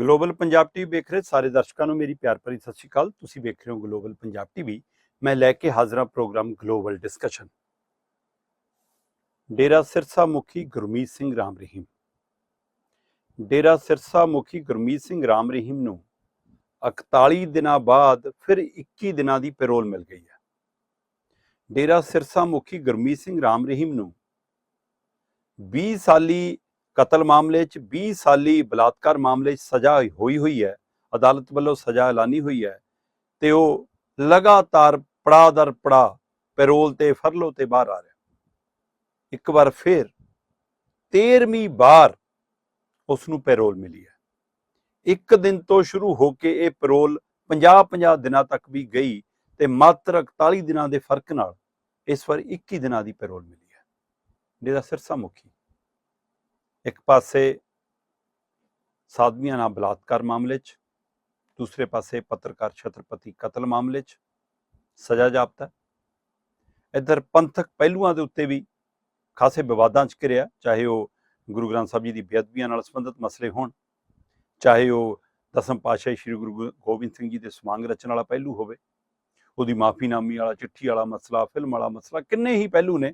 Global Punjab TV ਵੇਖ ਰਹੇ ਸਾਰੇ ਦਰਸ਼ਕਾਂ ਨੂੰ ਮੇਰੀ ਪਿਆਰ ਭਰੀ ਸਤਿ ਸ਼੍ਰੀ ਅਕਾਲ। ਤੁਸੀਂ ਵੇਖ ਰਹੇ ਹੋ ਗਲੋਬਲ ਪੰਜਾਬ ਟੀਵੀ ਮੈਂ ਲੈ ਕੇ ਹਾਜ਼ਰ ਹਾਂ program global discussion Dera Sirsa ਮੁਖੀ ਗੁਰਮੀਤ ਸਿੰਘ ਰਾਮ ਰਹੀਮ। ਡੇਰਾ ਸਿਰਸਾ ਮੁਖੀ ਗੁਰਮੀਤ ਸਿੰਘ ਰਾਮ ਰਹੀਮ ਨੂੰ 41 ਦਿਨਾਂ ਬਾਅਦ ਫਿਰ 21 ਦਿਨਾਂ ਦੀ ਪੈਰੋਲ ਮਿਲ ਗਈ ਹੈ। ਡੇਰਾ ਸਿਰਸਾ ਮੁਖੀ ਗੁਰਮੀਤ ਸਿੰਘ ਰਾਮ ਰਹੀਮ ਨੂੰ 20 ਸਾਲੀ ਕਤਲ ਮਾਮਲੇ 'ਚ 20 ਸਾਲੀ ਬਲਾਤਕਾਰ ਮਾਮਲੇ 'ਚ ਸਜ਼ਾ ਹੋਈ ਹੋਈ ਹੈ, ਅਦਾਲਤ ਵੱਲੋਂ ਸਜ਼ਾ ਐਲਾਨੀ ਹੋਈ ਹੈ ਤੇ ਉਹ ਲਗਾਤਾਰ ਪੜਾ ਦਰ ਪੜਾ ਪੈਰੋਲ ਤੇ ਫਰਲੋ ਤੇ ਬਾਹਰ ਆ ਰਿਹਾ। ਇੱਕ ਵਾਰ ਫਿਰ 13ਵੀਂ ਵਾਰ ਉਸ ਨੂੰ ਪੈਰੋਲ ਮਿਲੀ ਹੈ। ਇੱਕ ਦਿਨ ਤੋਂ ਸ਼ੁਰੂ ਹੋ ਕੇ ਇਹ ਪੈਰੋਲ 50-50 ਦਿਨਾਂ ਤੱਕ ਵੀ ਗਈ ਤੇ ਮਾਤਰ 41 ਦਿਨਾਂ ਦੇ ਫ਼ਰਕ ਨਾਲ ਇਸ ਵਾਰ 21 ਦਿਨਾਂ ਦੀ ਪੈਰੋਲ ਮਿਲੀ ਹੈ। ਜਿਹੜਾ ਸਿਰਸਾ ਮੁਖੀ ਇੱਕ ਪਾਸੇ ਸਾਧਵੀਆਂ ਨਾਲ ਬਲਾਤਕਾਰ ਮਾਮਲੇ 'ਚ, ਦੂਸਰੇ ਪਾਸੇ ਪੱਤਰਕਾਰ ਛਤਰਪਤੀ ਕਤਲ ਮਾਮਲੇ 'ਚ ਸਜ਼ਾ ਜਾਪਤਾ। ਇੱਧਰ ਪੰਥਕ ਪਹਿਲੂਆਂ ਦੇ ਉੱਤੇ ਵੀ ਖਾਸੇ ਵਿਵਾਦਾਂ 'ਚ ਘਿਰਿਆ, ਚਾਹੇ ਉਹ ਗੁਰੂ ਗ੍ਰੰਥ ਸਾਹਿਬ ਜੀ ਦੀ ਬੇਅਦਬੀਆਂ ਨਾਲ ਸੰਬੰਧਿਤ ਮਸਲੇ ਹੋਣ, ਚਾਹੇ ਉਹ ਦਸਮ ਪਾਤਸ਼ਾਹੀ ਸ੍ਰੀ ਗੁਰੂ ਗੋਬਿੰਦ ਸਿੰਘ ਜੀ ਦੇ ਸਮਾਂਗ ਰਚਨ ਵਾਲਾ ਪਹਿਲੂ ਹੋਵੇ, ਉਹਦੀ ਮਾਫੀਨਾਮੀ ਵਾਲਾ, ਚਿੱਠੀ ਵਾਲਾ ਮਸਲਾ, ਫਿਲਮ ਵਾਲਾ ਮਸਲਾ, ਕਿੰਨੇ ਹੀ ਪਹਿਲੂ ਨੇ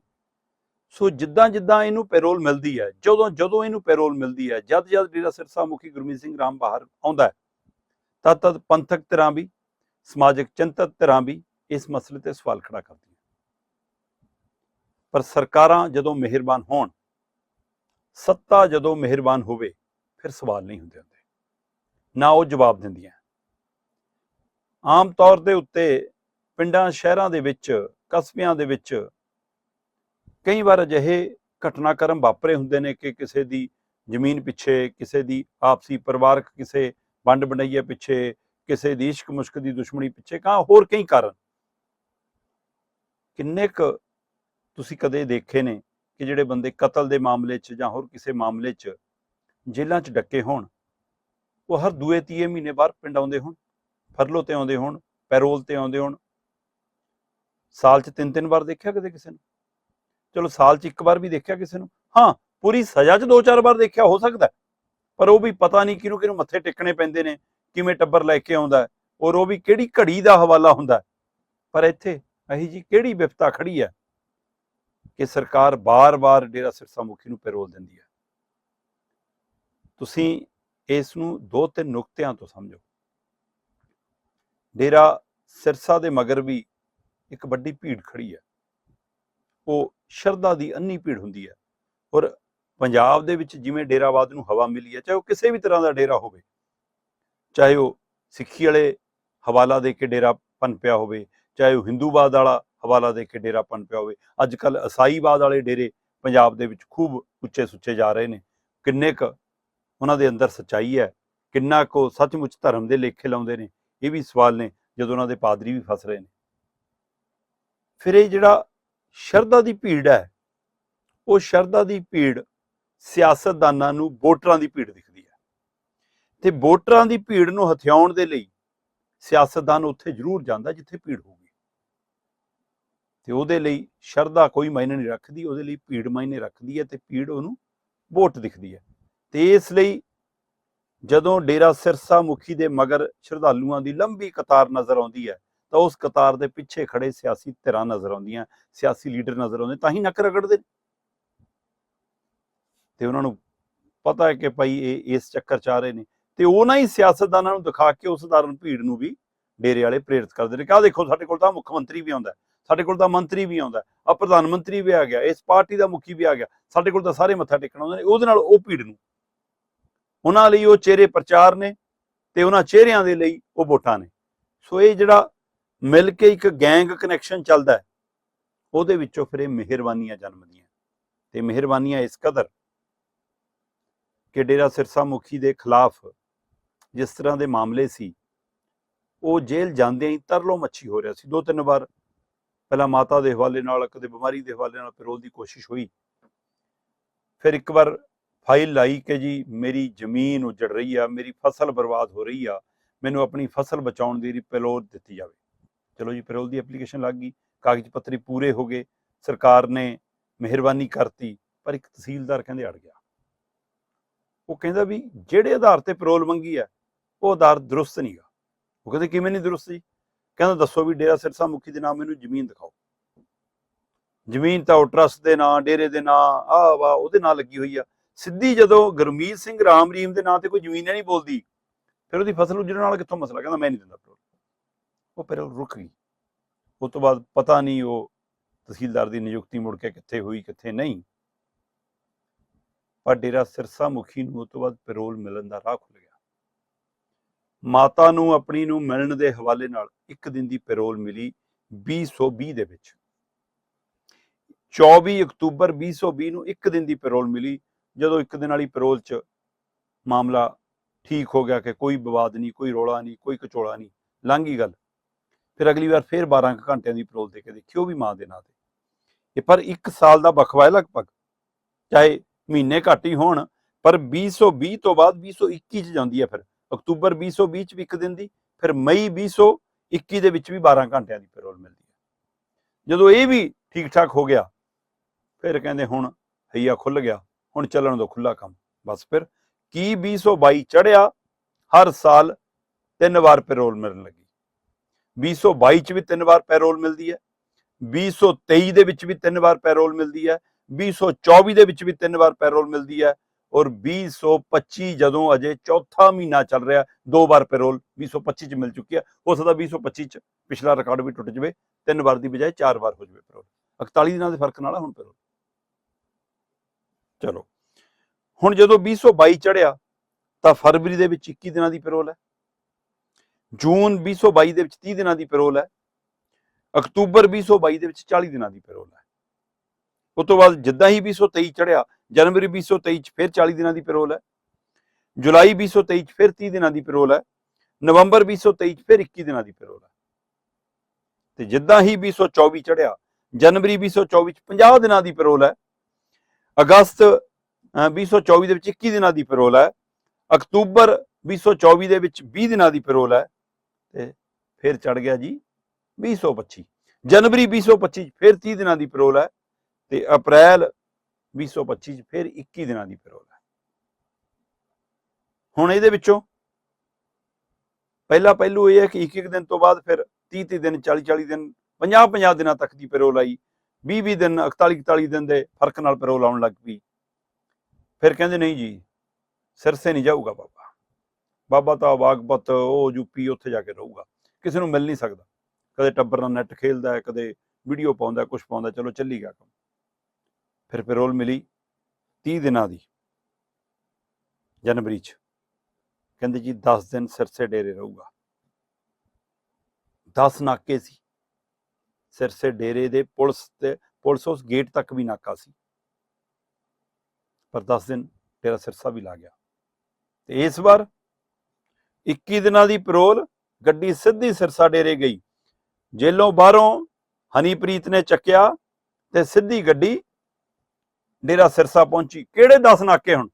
ਸੋ ਜਿੱਦਾਂ ਜਿੱਦਾਂ ਇਹਨੂੰ ਪੈਰੋਲ ਮਿਲਦੀ ਹੈ, ਜਦੋਂ ਜਦੋਂ ਇਹਨੂੰ ਪੈਰੋਲ ਮਿਲਦੀ ਹੈ, ਜਦ ਜਦ ਡੇਰਾ ਸਿਰਸਾ ਮੁਖੀ ਗੁਰਮੀਤ ਸਿੰਘ ਰਾਮ ਬਾਹਰ ਆਉਂਦਾ ਤਦ ਤਦ ਪੰਥਕ ਧਿਰਾਂ ਵੀ, ਸਮਾਜਿਕ ਚਿੰਤਕ ਧਿਰਾਂ ਵੀ ਇਸ ਮਸਲੇ ਤੇ ਸਵਾਲ ਖੜਾ ਕਰਦੀਆਂ ਪਰ ਸਰਕਾਰਾਂ ਜਦੋਂ ਮਿਹਰਬਾਨ ਹੋਣ, ਸੱਤਾ ਜਦੋਂ ਮਿਹਰਬਾਨ ਹੋਵੇ, ਫਿਰ ਸਵਾਲ ਨਹੀਂ ਹੁੰਦੇ ਹੁੰਦੇ, ਨਾ ਉਹ ਜਵਾਬ ਦਿੰਦੀਆਂ ਆਮ ਤੌਰ ਦੇ ਉੱਤੇ ਪਿੰਡਾਂ, ਸ਼ਹਿਰਾਂ ਦੇ ਵਿੱਚ, ਕਸਬਿਆਂ ਦੇ ਵਿੱਚ ਕਈ ਵਾਰ ਅਜਿਹੇ ਘਟਨਾਕ੍ਰਮ ਵਾਪਰੇ ਹੁੰਦੇ ਨੇ ਕਿ ਕਿਸੇ ਦੀ ਜ਼ਮੀਨ ਪਿੱਛੇ, ਕਿਸੇ ਦੀ ਆਪਸੀ ਪਰਿਵਾਰਕ ਕਿਸੇ ਵੰਡ ਵੰਡਈਏ ਪਿੱਛੇ, ਕਿਸੇ ਦੀ ਇਸ਼ਕ ਮੁਸ਼ਕ ਦੀ ਦੁਸ਼ਮਣੀ ਪਿੱਛੇ ਕਾ ਹੋਰ ਕਈ ਕਾਰਨ। ਕਿੰਨੇ ਕੁ ਤੁਸੀਂ ਕਦੇ ਦੇਖੇ ਨੇ ਕਿ ਜਿਹੜੇ ਬੰਦੇ ਕਤਲ ਦੇ ਮਾਮਲੇ 'ਚ ਜਾਂ ਹੋਰ ਕਿਸੇ ਮਾਮਲੇ 'ਚ ਜੇਲ੍ਹਾਂ 'ਚ ਡੱਕੇ ਹੋਣ? ਉਹ ਹਰ ਦੂਏ ਤੀਏ ਮਹੀਨੇ ਬਾਅਦ ਪਿੰਡ ਆਉਂਦੇ ਹੋਣ, ਫਰਲੋ ਤੇ ਆਉਂਦੇ ਹੋਣ, ਪੈਰੋਲ ਤੇ ਆਉਂਦੇ ਹੋਣ। ਸਾਲ 'ਚ ਤਿੰਨ ਤਿੰਨ ਵਾਰ ਦੇਖਿਆ ਕਦੇ ਕਿਸੇ ਨੂੰ? ਚਲੋ ਸਾਲ 'ਚ ਇੱਕ ਵਾਰ ਵੀ ਦੇਖਿਆ ਕਿਸੇ ਨੂੰ? ਹਾਂ, ਪੂਰੀ ਸਜ਼ਾ 'ਚ ਦੋ ਚਾਰ ਵਾਰ ਦੇਖਿਆ, ਹੋ ਸਕਦਾ। ਪਰ ਉਹ ਵੀ ਪਤਾ ਨਹੀਂ ਕਿਹਨੂੰ ਕਿਹਨੂੰ ਮੱਥੇ ਟੇਕਣੇ ਪੈਂਦੇ ਨੇ, ਕਿਵੇਂ ਟੱਬਰ ਲੈ ਕੇ ਆਉਂਦਾ ਔਰ ਉਹ ਵੀ ਕਿਹੜੀ ਘੜੀ ਦਾ ਹਵਾਲਾ ਹੁੰਦਾ ਪਰ ਇੱਥੇ ਅਹੀ ਜੀ ਕਿਹੜੀ ਵਿਪਤਾ ਖੜੀ ਹੈ ਕਿ ਸਰਕਾਰ ਬਾਰ-ਬਾਰ ਡੇਰਾ ਸਿਰਸਾ ਮੁਖੀ ਨੂੰ ਪੈਰੋਲ ਦਿੰਦੀ ਹੈ? ਤੁਸੀਂ ਇਸ ਨੂੰ ਦੋ ਤਿੰਨ ਨੁਕਤਿਆਂ ਤੋਂ ਸਮਝੋ। ਡੇਰਾ ਸਿਰਸਾ ਦੇ ਮਗਰ ਵੀ ਇੱਕ ਵੱਡੀ ਭੀੜ ਖੜੀ ਹੈ। ਉਹ ਸ਼ਰਧਾ ਦੀ ਅੰਨੀ ਭੀੜ ਹੁੰਦੀ ਹੈ। ਔਰ ਪੰਜਾਬ ਦੇ ਵਿੱਚ ਜਿਵੇਂ ਡੇਰਾਵਾਦ ਨੂੰ ਹਵਾ ਮਿਲੀ ਹੈ, ਚਾਹੇ ਉਹ ਕਿਸੇ ਵੀ ਤਰ੍ਹਾਂ ਦਾ ਡੇਰਾ ਹੋਵੇ, ਚਾਹੇ ਉਹ ਸਿੱਖੀ ਵਾਲੇ ਹਵਾਲਾ ਦੇ ਕੇ ਡੇਰਾ ਪਨਪਿਆ ਹੋਵੇ, ਚਾਹੇ ਉਹ ਹਿੰਦੂਵਾਦ ਵਾਲਾ ਹਵਾਲਾ ਦੇ ਕੇ ਡੇਰਾ ਪਨਪਿਆ ਹੋਵੇ ਅੱਜ ਕੱਲ ਈਸਾਈਵਾਦ ਵਾਲੇ ਡੇਰੇ ਪੰਜਾਬ ਦੇ ਵਿੱਚ ਖੂਬ ਉੱਚੇ ਸੁੱਚੇ ਜਾ ਰਹੇ ਨੇ। ਕਿੰਨੇ ਕ ਉਹਨਾਂ ਦੇ ਅੰਦਰ ਸਚਾਈ ਹੈ, ਕਿੰਨਾ ਕੋ ਸੱਚਮੁੱਚ ਧਰਮ ਦੇ ਲੇਖੇ ਲਾਉਂਦੇ ਨੇ, ਇਹ ਵੀ ਸਵਾਲ ਨੇ, ਜਦੋਂ ਉਹਨਾਂ ਦੇ ਪਾਦਰੀ ਵੀ ਫਸ ਰਹੇ ਨੇ। ਫਿਰ ਇਹ ਜਿਹੜਾ ਸ਼ਰਧਾ ਦੀ ਭੀੜ ਹੈ। ਉਹ ਸ਼ਰਧਾ ਦੀ ਭੀੜ ਸਿਆਸਤਦਾਨਾਂ ਨੂੰ ਵੋਟਰਾਂ ਦੀ ਭੀੜ ਦਿਖਦੀ ਹੈ। ਤੇ ਵੋਟਰਾਂ ਦੀ ਭੀੜ ਨੂੰ ਹਥਿਆਉਣ ਦੇ ਲਈ ਸਿਆਸਤਦਾਨ ਉੱਥੇ ਜ਼ਰੂਰ ਜਾਂਦਾ ਜਿੱਥੇ ਭੀੜ ਹੋਊਗੀ। ਤੇ ਉਹਦੇ ਲਈ ਸ਼ਰਧਾ ਕੋਈ ਮਾਇਨੇ ਨਹੀਂ ਰੱਖਦੀ, ਉਹਦੇ ਲਈ ਭੀੜ ਮਾਇਨੇ ਰੱਖਦੀ ਹੈ ਤੇ ਭੀੜ ਉਹਨੂੰ ਵੋਟ ਦਿਖਦੀ ਹੈ। ਤੇ ਇਸ ਲਈ ਜਦੋਂ ਡੇਰਾ ਸਿਰਸਾ ਮੁਖੀ ਦੇ ਮਗਰ ਸ਼ਰਧਾਲੂਆਂ ਦੀ ਲੰਬੀ ਕਤਾਰ ਨਜ਼ਰ ਆਉਂਦੀ ਹੈ ਤਾਂ ਉਸ ਕਤਾਰ ਦੇ ਪਿੱਛੇ ਖੜੇ ਸਿਆਸੀ ਧਿਰਾਂ ਨਜ਼ਰ ਆਉਂਦੀਆਂ ਸਿਆਸੀ ਲੀਡਰ ਨਜ਼ਰ ਆਉਂਦੇ ਤਾਂ ਹੀ ਨੱਕ ਰਗੜਦੇ। ਤੇ ਉਹਨਾਂ ਨੂੰ ਪਤਾ ਹੈ ਕਿ ਭਾਈ ਇਹ ਇਸ ਚੱਕਰ ਚ ਆ ਰਹੇ ਨੇ। ਤੇ ਉਹਨਾਂ ਹੀ ਸਿਆਸਤਦਾਨਾਂ ਨੂੰ ਦਿਖਾ ਕੇ ਉਸ ਸਧਾਰਨ ਭੀੜ ਨੂੰ ਵੀ ਡੇਰੇ ਵਾਲੇ ਪ੍ਰੇਰਿਤ ਕਰਦੇ ਨੇ ਕਿ ਦੇਖੋ ਸਾਡੇ ਕੋਲ ਤਾਂ ਮੁੱਖ ਮੰਤਰੀ ਵੀ ਆਉਂਦਾ ਸਾਡੇ ਕੋਲ ਤਾਂ ਮੰਤਰੀ ਵੀ ਆਉਂਦਾ ਹੈ, ਆ ਪ੍ਰਧਾਨ ਮੰਤਰੀ ਵੀ ਆ ਗਿਆ ਇਸ ਪਾਰਟੀ ਦਾ ਮੁਖੀ ਵੀ ਆ ਗਿਆ ਸਾਡੇ ਕੋਲ ਤਾਂ ਸਾਰੇ ਮੱਥਾ ਟੇਕਣ ਆਉਂਦੇ ਨੇ ਉਹਦੇ ਨਾਲ ਉਹ ਭੀੜ ਨੂੰ। ਉਹਨਾਂ ਲਈ ਉਹ ਚਿਹਰੇ ਪ੍ਰਚਾਰ ਨੇ ਤੇ ਉਹਨਾਂ ਚਿਹਰਿਆਂ ਦੇ ਲਈ ਉਹ ਵੋਟਾਂ ਨੇ। ਸੋ ਇਹ ਜਿਹੜਾ ਮਿਲ ਕੇ ਇੱਕ ਗੈਂਗ ਕਨੈਕਸ਼ਨ ਚੱਲਦਾ ਉਹਦੇ ਵਿੱਚੋਂ ਫਿਰ ਇਹ ਮਿਹਰਬਾਨੀਆਂ ਜਨਮਦੀਆਂ ਤੇ ਮਿਹਰਬਾਨੀਆਂ ਇਸ ਕਦਰ ਕਿ ਡੇਰਾ ਸਿਰਸਾ ਮੁਖੀ ਦੇ ਖਿਲਾਫ ਜਿਸ ਤਰ੍ਹਾਂ ਦੇ ਮਾਮਲੇ ਸੀ, ਉਹ ਜੇਲ੍ਹ ਜਾਂਦਿਆਂ ਹੀ ਤਰਲੋ ਮੱਛੀ ਹੋ ਰਿਹਾ ਸੀ। ਦੋ ਤਿੰਨ ਵਾਰ ਪਹਿਲਾਂ ਮਾਤਾ ਦੇ ਹਵਾਲੇ ਨਾਲ ਕਦੇ ਬਿਮਾਰੀ ਦੇ ਹਵਾਲੇ ਨਾਲ ਪੈਰੋਲ ਦੀ ਕੋਸ਼ਿਸ਼ ਹੋਈ। ਫਿਰ ਇੱਕ ਵਾਰ ਫਾਈਲ ਲਾਈ ਕਿ ਜੀ ਮੇਰੀ ਜ਼ਮੀਨ ਉਜੜ ਰਹੀ ਆ, ਮੇਰੀ ਫਸਲ ਬਰਬਾਦ ਹੋ ਰਹੀ ਆ, ਮੈਨੂੰ ਆਪਣੀ ਫਸਲ ਬਚਾਉਣ ਦੀ ਪੈਰੋਲ ਦਿੱਤੀ ਜਾਵੇ। ਚਲੋ ਜੀ ਪੈਰੋਲ ਦੀ ਐਪਲੀਕੇਸ਼ਨ ਲੱਗ ਗਈ, ਕਾਗਜ਼ ਪੱਤਰੀ ਪੂਰੇ ਹੋ ਗਏ, ਸਰਕਾਰ ਨੇ ਮਿਹਰਬਾਨੀ ਕਰਤੀ, ਪਰ ਇੱਕ ਤਹਿਸੀਲਦਾਰ ਕਹਿੰਦੇ ਅੜ ਗਿਆ। ਉਹ ਕਹਿੰਦਾ ਵੀ ਜਿਹੜੇ ਆਧਾਰ ਤੇ ਪੈਰੋਲ ਮੰਗੀ ਹੈ, ਉਹ ਆਧਾਰ ਦਰੁਸਤ ਨਹੀਂਗਾ ਉਹ ਕਹਿੰਦੇ ਕਿਵੇਂ ਨਹੀਂ ਦਰੁਸਤ ਜੀ? ਕਹਿੰਦਾ ਦੱਸੋ ਵੀ ਡੇਰਾ ਸਿਰਸਾ ਮੁਖੀ ਦੇ ਨਾਮ ਮੈਨੂੰ ਜ਼ਮੀਨ ਦਿਖਾਓ। ਜ਼ਮੀਨ ਤਾਂ ਉਹ ਟਰਸਟ ਦੇ ਨਾਂ, ਡੇਰੇ ਦੇ ਨਾਂ ਆ ਵਾ ਉਹਦੇ ਨਾਂ ਲੱਗੀ ਹੋਈ ਆ। ਸਿੱਧੀ ਜਦੋਂ ਗੁਰਮੀਤ ਸਿੰਘ ਰਾਮ ਰੀਮ ਦੇ ਨਾਂ ਤੇ ਕੋਈ ਜ਼ਮੀਨ ਹੀ ਨਹੀਂ ਬੋਲਦੀ, ਫਿਰ ਉਹਦੀ ਫਸਲ ਉਜੜਨ ਨਾਲ ਕਿੱਥੋਂ ਮਸਲਾ? ਕਹਿੰਦਾ ਮੈਂ ਨਹੀਂ ਦਿੰਦਾ ਪੈਰੋਲ ਉਹ ਪੈਰੋਲ ਰੁਕ ਗਈ। ਉਸ ਤੋਂ ਬਾਅਦ ਪਤਾ ਨਹੀਂ ਉਹ ਤਹਿਸੀਲਦਾਰ ਦੀ ਨਿਯੁਕਤੀ ਮੁੜ ਕੇ ਕਿੱਥੇ ਹੋਈ, ਕਿੱਥੇ ਨਹੀਂ। ਪਰ ਡੇਰਾ ਸਿਰਸਾ ਮੁਖੀ ਨੂੰ ਉਸ ਤੋਂ ਬਾਅਦ ਪੈਰੋਲ ਮਿਲਣ ਦਾ ਰਾਹ ਖੁੱਲ ਗਿਆ। ਮਾਤਾ ਨੂੰ, ਆਪਣੀ ਨੂੰ ਮਿਲਣ ਦੇ ਹਵਾਲੇ ਨਾਲ ਇੱਕ ਦਿਨ ਦੀ ਪੈਰੋਲ ਮਿਲੀ 2020 ਦੇ ਵਿੱਚ। 24 ਅਕਤੂਬਰ 2020 ਨੂੰ ਇੱਕ ਦਿਨ ਦੀ ਪੈਰੋਲ ਮਿਲੀ। ਜਦੋਂ ਇੱਕ ਦਿਨ ਵਾਲੀ ਪੈਰੋਲ 'ਚ ਮਾਮਲਾ ਠੀਕ ਹੋ ਗਿਆ ਕਿ ਕੋਈ ਵਿਵਾਦ ਨਹੀਂ, ਕੋਈ ਰੋਲਾ ਨਹੀਂ, ਕੋਈ ਕਚੋਲਾ ਨਹੀਂ। ਲੰਘ ਗੱਲ। ਫਿਰ ਅਗਲੀ ਵਾਰ ਫਿਰ 12 ਕੁ ਘੰਟਿਆਂ ਦੀ ਪੈਰੋਲ ਦੇ ਕੇ ਦੇਖਿਓ ਵੀ ਮਾਂ ਦੇ ਨਾਂ ਤੇ। ਇਹ ਪਰ 1 ਸਾਲ ਦਾ ਬਖਵਾ ਹੈ ਲਗਭਗ, ਚਾਹੇ ਮਹੀਨੇ ਘੱਟ ਹੀ ਹੋਣ, ਪਰ 2020 ਤੋਂ ਬਾਅਦ 2021 ਚ ਜਾਂਦੀ ਹੈ ਫਿਰ। ਅਕਤੂਬਰ 2020 ਚ ਵੀ ਇੱਕ ਦਿਨ ਦੀ, ਫਿਰ ਮਈ 2021 ਦੇ ਵਿੱਚ ਵੀ 12 ਘੰਟਿਆਂ ਦੀ ਪੈਰੋਲ ਮਿਲਦੀ ਹੈ। ਜਦੋਂ ਇਹ ਵੀ ਠੀਕ ਠਾਕ ਹੋ ਗਿਆ, ਫਿਰ ਕਹਿੰਦੇ ਹੁਣ ਹਈਆ ਖੁੱਲ ਗਿਆ, ਹੁਣ ਚੱਲਣ ਦੋ ਖੁੱਲਾ ਕੰਮ। ਬਸ ਫਿਰ ਕੀ 2022 ਚੜਿਆ ਹਰ ਸਾਲ ਤਿੰਨ ਵਾਰ ਪੈਰੋਲ ਮਿਲਣ ਲੱਗੀ। 2022 ਚ ਵੀ ਤਿੰਨ ਵਾਰ ਪੈਰੋਲ ਮਿਲਦੀ ਹੈ 2023 ਦੇ ਵਿੱਚ ਵੀ ਤਿੰਨ ਵਾਰ ਪੈਰੋਲ ਮਿਲਦੀ ਹੈ 2024 ਦੇ ਵਿੱਚ ਵੀ ਤਿੰਨ ਵਾਰ ਪੈਰੋਲ ਮਿਲਦੀ ਹੈ ਔਰ 2025 ਜਦੋਂ ਅਜੇ ਚੌਥਾ ਮਹੀਨਾ ਚੱਲ ਰਿਹਾ, ਦੋ ਵਾਰ ਪੈਰੋਲ 2025 ਚ ਮਿਲ ਚੁੱਕੀ ਹੈ, ਹੋ ਸਕਦਾ 2025 ਚ ਪਿਛਲਾ ਰਿਕਾਰਡ ਵੀ ਟੁੱਟ ਜਾਵੇ, ਤਿੰਨ ਵਾਰ ਦੀ ਬਜਾਏ ਚਾਰ ਵਾਰ ਹੋ ਜਾਵੇ ਪੈਰੋਲ। 41 ਦਿਨਾਂ ਦੇ ਫ਼ਰਕ ਨਾਲ ਹੁਣ ਪੈਰੋਲ। ਚਲੋ, ਹੁਣ ਜਦੋਂ 2022 ਚੜਿਆ ਤਾਂ ਫਰਵਰੀ ਦੇ ਵਿੱਚ 21 ਦਿਨਾਂ ਦੀ ਪੈਰੋਲ ਹੈ। ਜੂਨ 2022 ਦੇ ਵਿੱਚ 30 ਦਿਨਾਂ ਦੀ ਪੈਰੋਲ ਹੈ ਅਕਤੂਬਰ 2022 ਦੇ ਵਿੱਚ 40 ਦਿਨਾਂ ਦੀ ਪੈਰੋਲ ਹੈ ਉਸ ਤੋਂ ਬਾਅਦ ਜਿੱਦਾਂ ਹੀ 2023 ਚੜਿਆ ਜਨਵਰੀ 2023 ਚ ਫਿਰ 40 ਦਿਨਾਂ ਦੀ ਪੈਰੋਲ ਹੈ ਜੁਲਾਈ 2023 ਚ ਫਿਰ 30 ਦਿਨਾਂ ਦੀ ਪੈਰੋਲ ਹੈ ਨਵੰਬਰ 2023 ਚ ਫਿਰ 21 ਦਿਨਾਂ ਦੀ ਪੈਰੋਲ ਹੈ ਤੇ ਜਿੱਦਾਂ ਹੀ 2024 ਚੜਿਆ ਜਨਵਰੀ 2024 ਚ 50 ਦਿਨਾਂ ਦੀ ਪੈਰੋਲ ਹੈ ਅਗਸਤ ਅਹ, 2024 ਦੇ ਵਿੱਚ 21 ਦਿਨਾਂ ਦੀ ਪੈਰੋਲ ਹੈ ਅਕਤੂਬਰ 2024 ਦੇ ਵਿੱਚ 20 ਦਿਨਾਂ ਦੀ ਪੈਰੋਲ ਹੈ ਤੇ ਫਿਰ ਚੜ ਗਿਆ ਜੀ 2025 ਜਨਵਰੀ 2025 ਚ ਫਿਰ 30 ਦਿਨਾਂ ਦੀ ਪੈਰੋਲ ਹੈ ਤੇ ਅਪ੍ਰੈਲ 2025 ਚ ਫਿਰ 21 ਦਿਨਾਂ ਦੀ ਪੈਰੋਲ ਹੈ। ਹੁਣ ਇਹਦੇ ਵਿੱਚੋਂ ਪਹਿਲਾ ਪਹਿਲੂ ਇਹ ਹੈ ਕਿ ਇੱਕ ਇੱਕ ਦਿਨ ਤੋਂ ਬਾਅਦ ਫਿਰ 30 30 ਦਿਨ 40 40 ਦਿਨ 50 50 ਦਿਨਾਂ ਤੱਕ ਦੀ ਪੈਰੋਲ ਆਈ। 20 20 ਦਿਨ 41 41 ਦਿਨ ਦੇ ਫ਼ਰਕ ਨਾਲ ਪੈਰੋਲ ਆਉਣ ਲੱਗ ਪਈ। ਫਿਰ ਕਹਿੰਦੇ ਨਹੀਂ ਜੀ ਸਿਰਸੇ ਨਹੀਂ ਜਾਊਗਾ ਬਾਬਾ। ਬਾਬਾ ਤਾਂ ਬਾਗਪਤ ਉਹ ਯੂਪੀ ਉੱਥੇ ਜਾ ਕੇ ਰਹੂਗਾ। ਕਿਸੇ ਨੂੰ ਮਿਲ ਨਹੀਂ ਸਕਦਾ। ਕਦੇ ਟੱਬਰ ਨਾਲ ਨੈਟ ਖੇਲਦਾ ਹੈ, ਕਦੇ ਵੀਡੀਓ ਪਾਉਂਦਾ ਕੁਝ ਪਾਉਂਦਾ ਚਲੋ ਚੱਲੀ ਗਿਆ ਕੰਮ। ਫਿਰ ਪੈਰੋਲ ਮਿਲੀ 30 ਦਿਨਾਂ ਦੀ। ਜਨਵਰੀ ਚ। ਕਹਿੰਦੇ ਜੀ 10 ਦਿਨ ਸਿਰਸੇ ਡੇਰੇ ਰਹੂਗਾ। 10 ਨਾਕੇ ਸੀ। ਸਿਰਸੇ ਡੇਰੇ ਦੇ ਪੁਲਿਸ ਤੇ, ਪੁਲਿਸ ਉਸ ਗੇਟ ਤੱਕ ਵੀ ਨਾਕਾ ਸੀ। ਪਰ 10 ਦਿਨ ਡੇਰਾ ਸਿਰਸਾ ਵੀ ਲਾ ਗਿਆ। ਤੇ ਇਸ ਵਾਰ 21 ਦਿਨਾਂ ਦੀ ਪੈਰੋਲ ਗੱਡੀ ਸਿੱਧੀ ਸਿਰਸਾ ਡੇਰੇ ਗਈ। ਜੇਲੋਂ ਬਾਹਰੋਂ ਹਨੀਪ੍ਰੀਤ ਨੇ ਚੱਕਿਆ ਤੇ ਸਿੱਧੀ ਗੱਡੀ ਡੇਰਾ ਸਿਰਸਾ ਪਹੁੰਚੀ। ਕਿਹੜੇ 10 ਨਾਕੇ ਹੁਣ?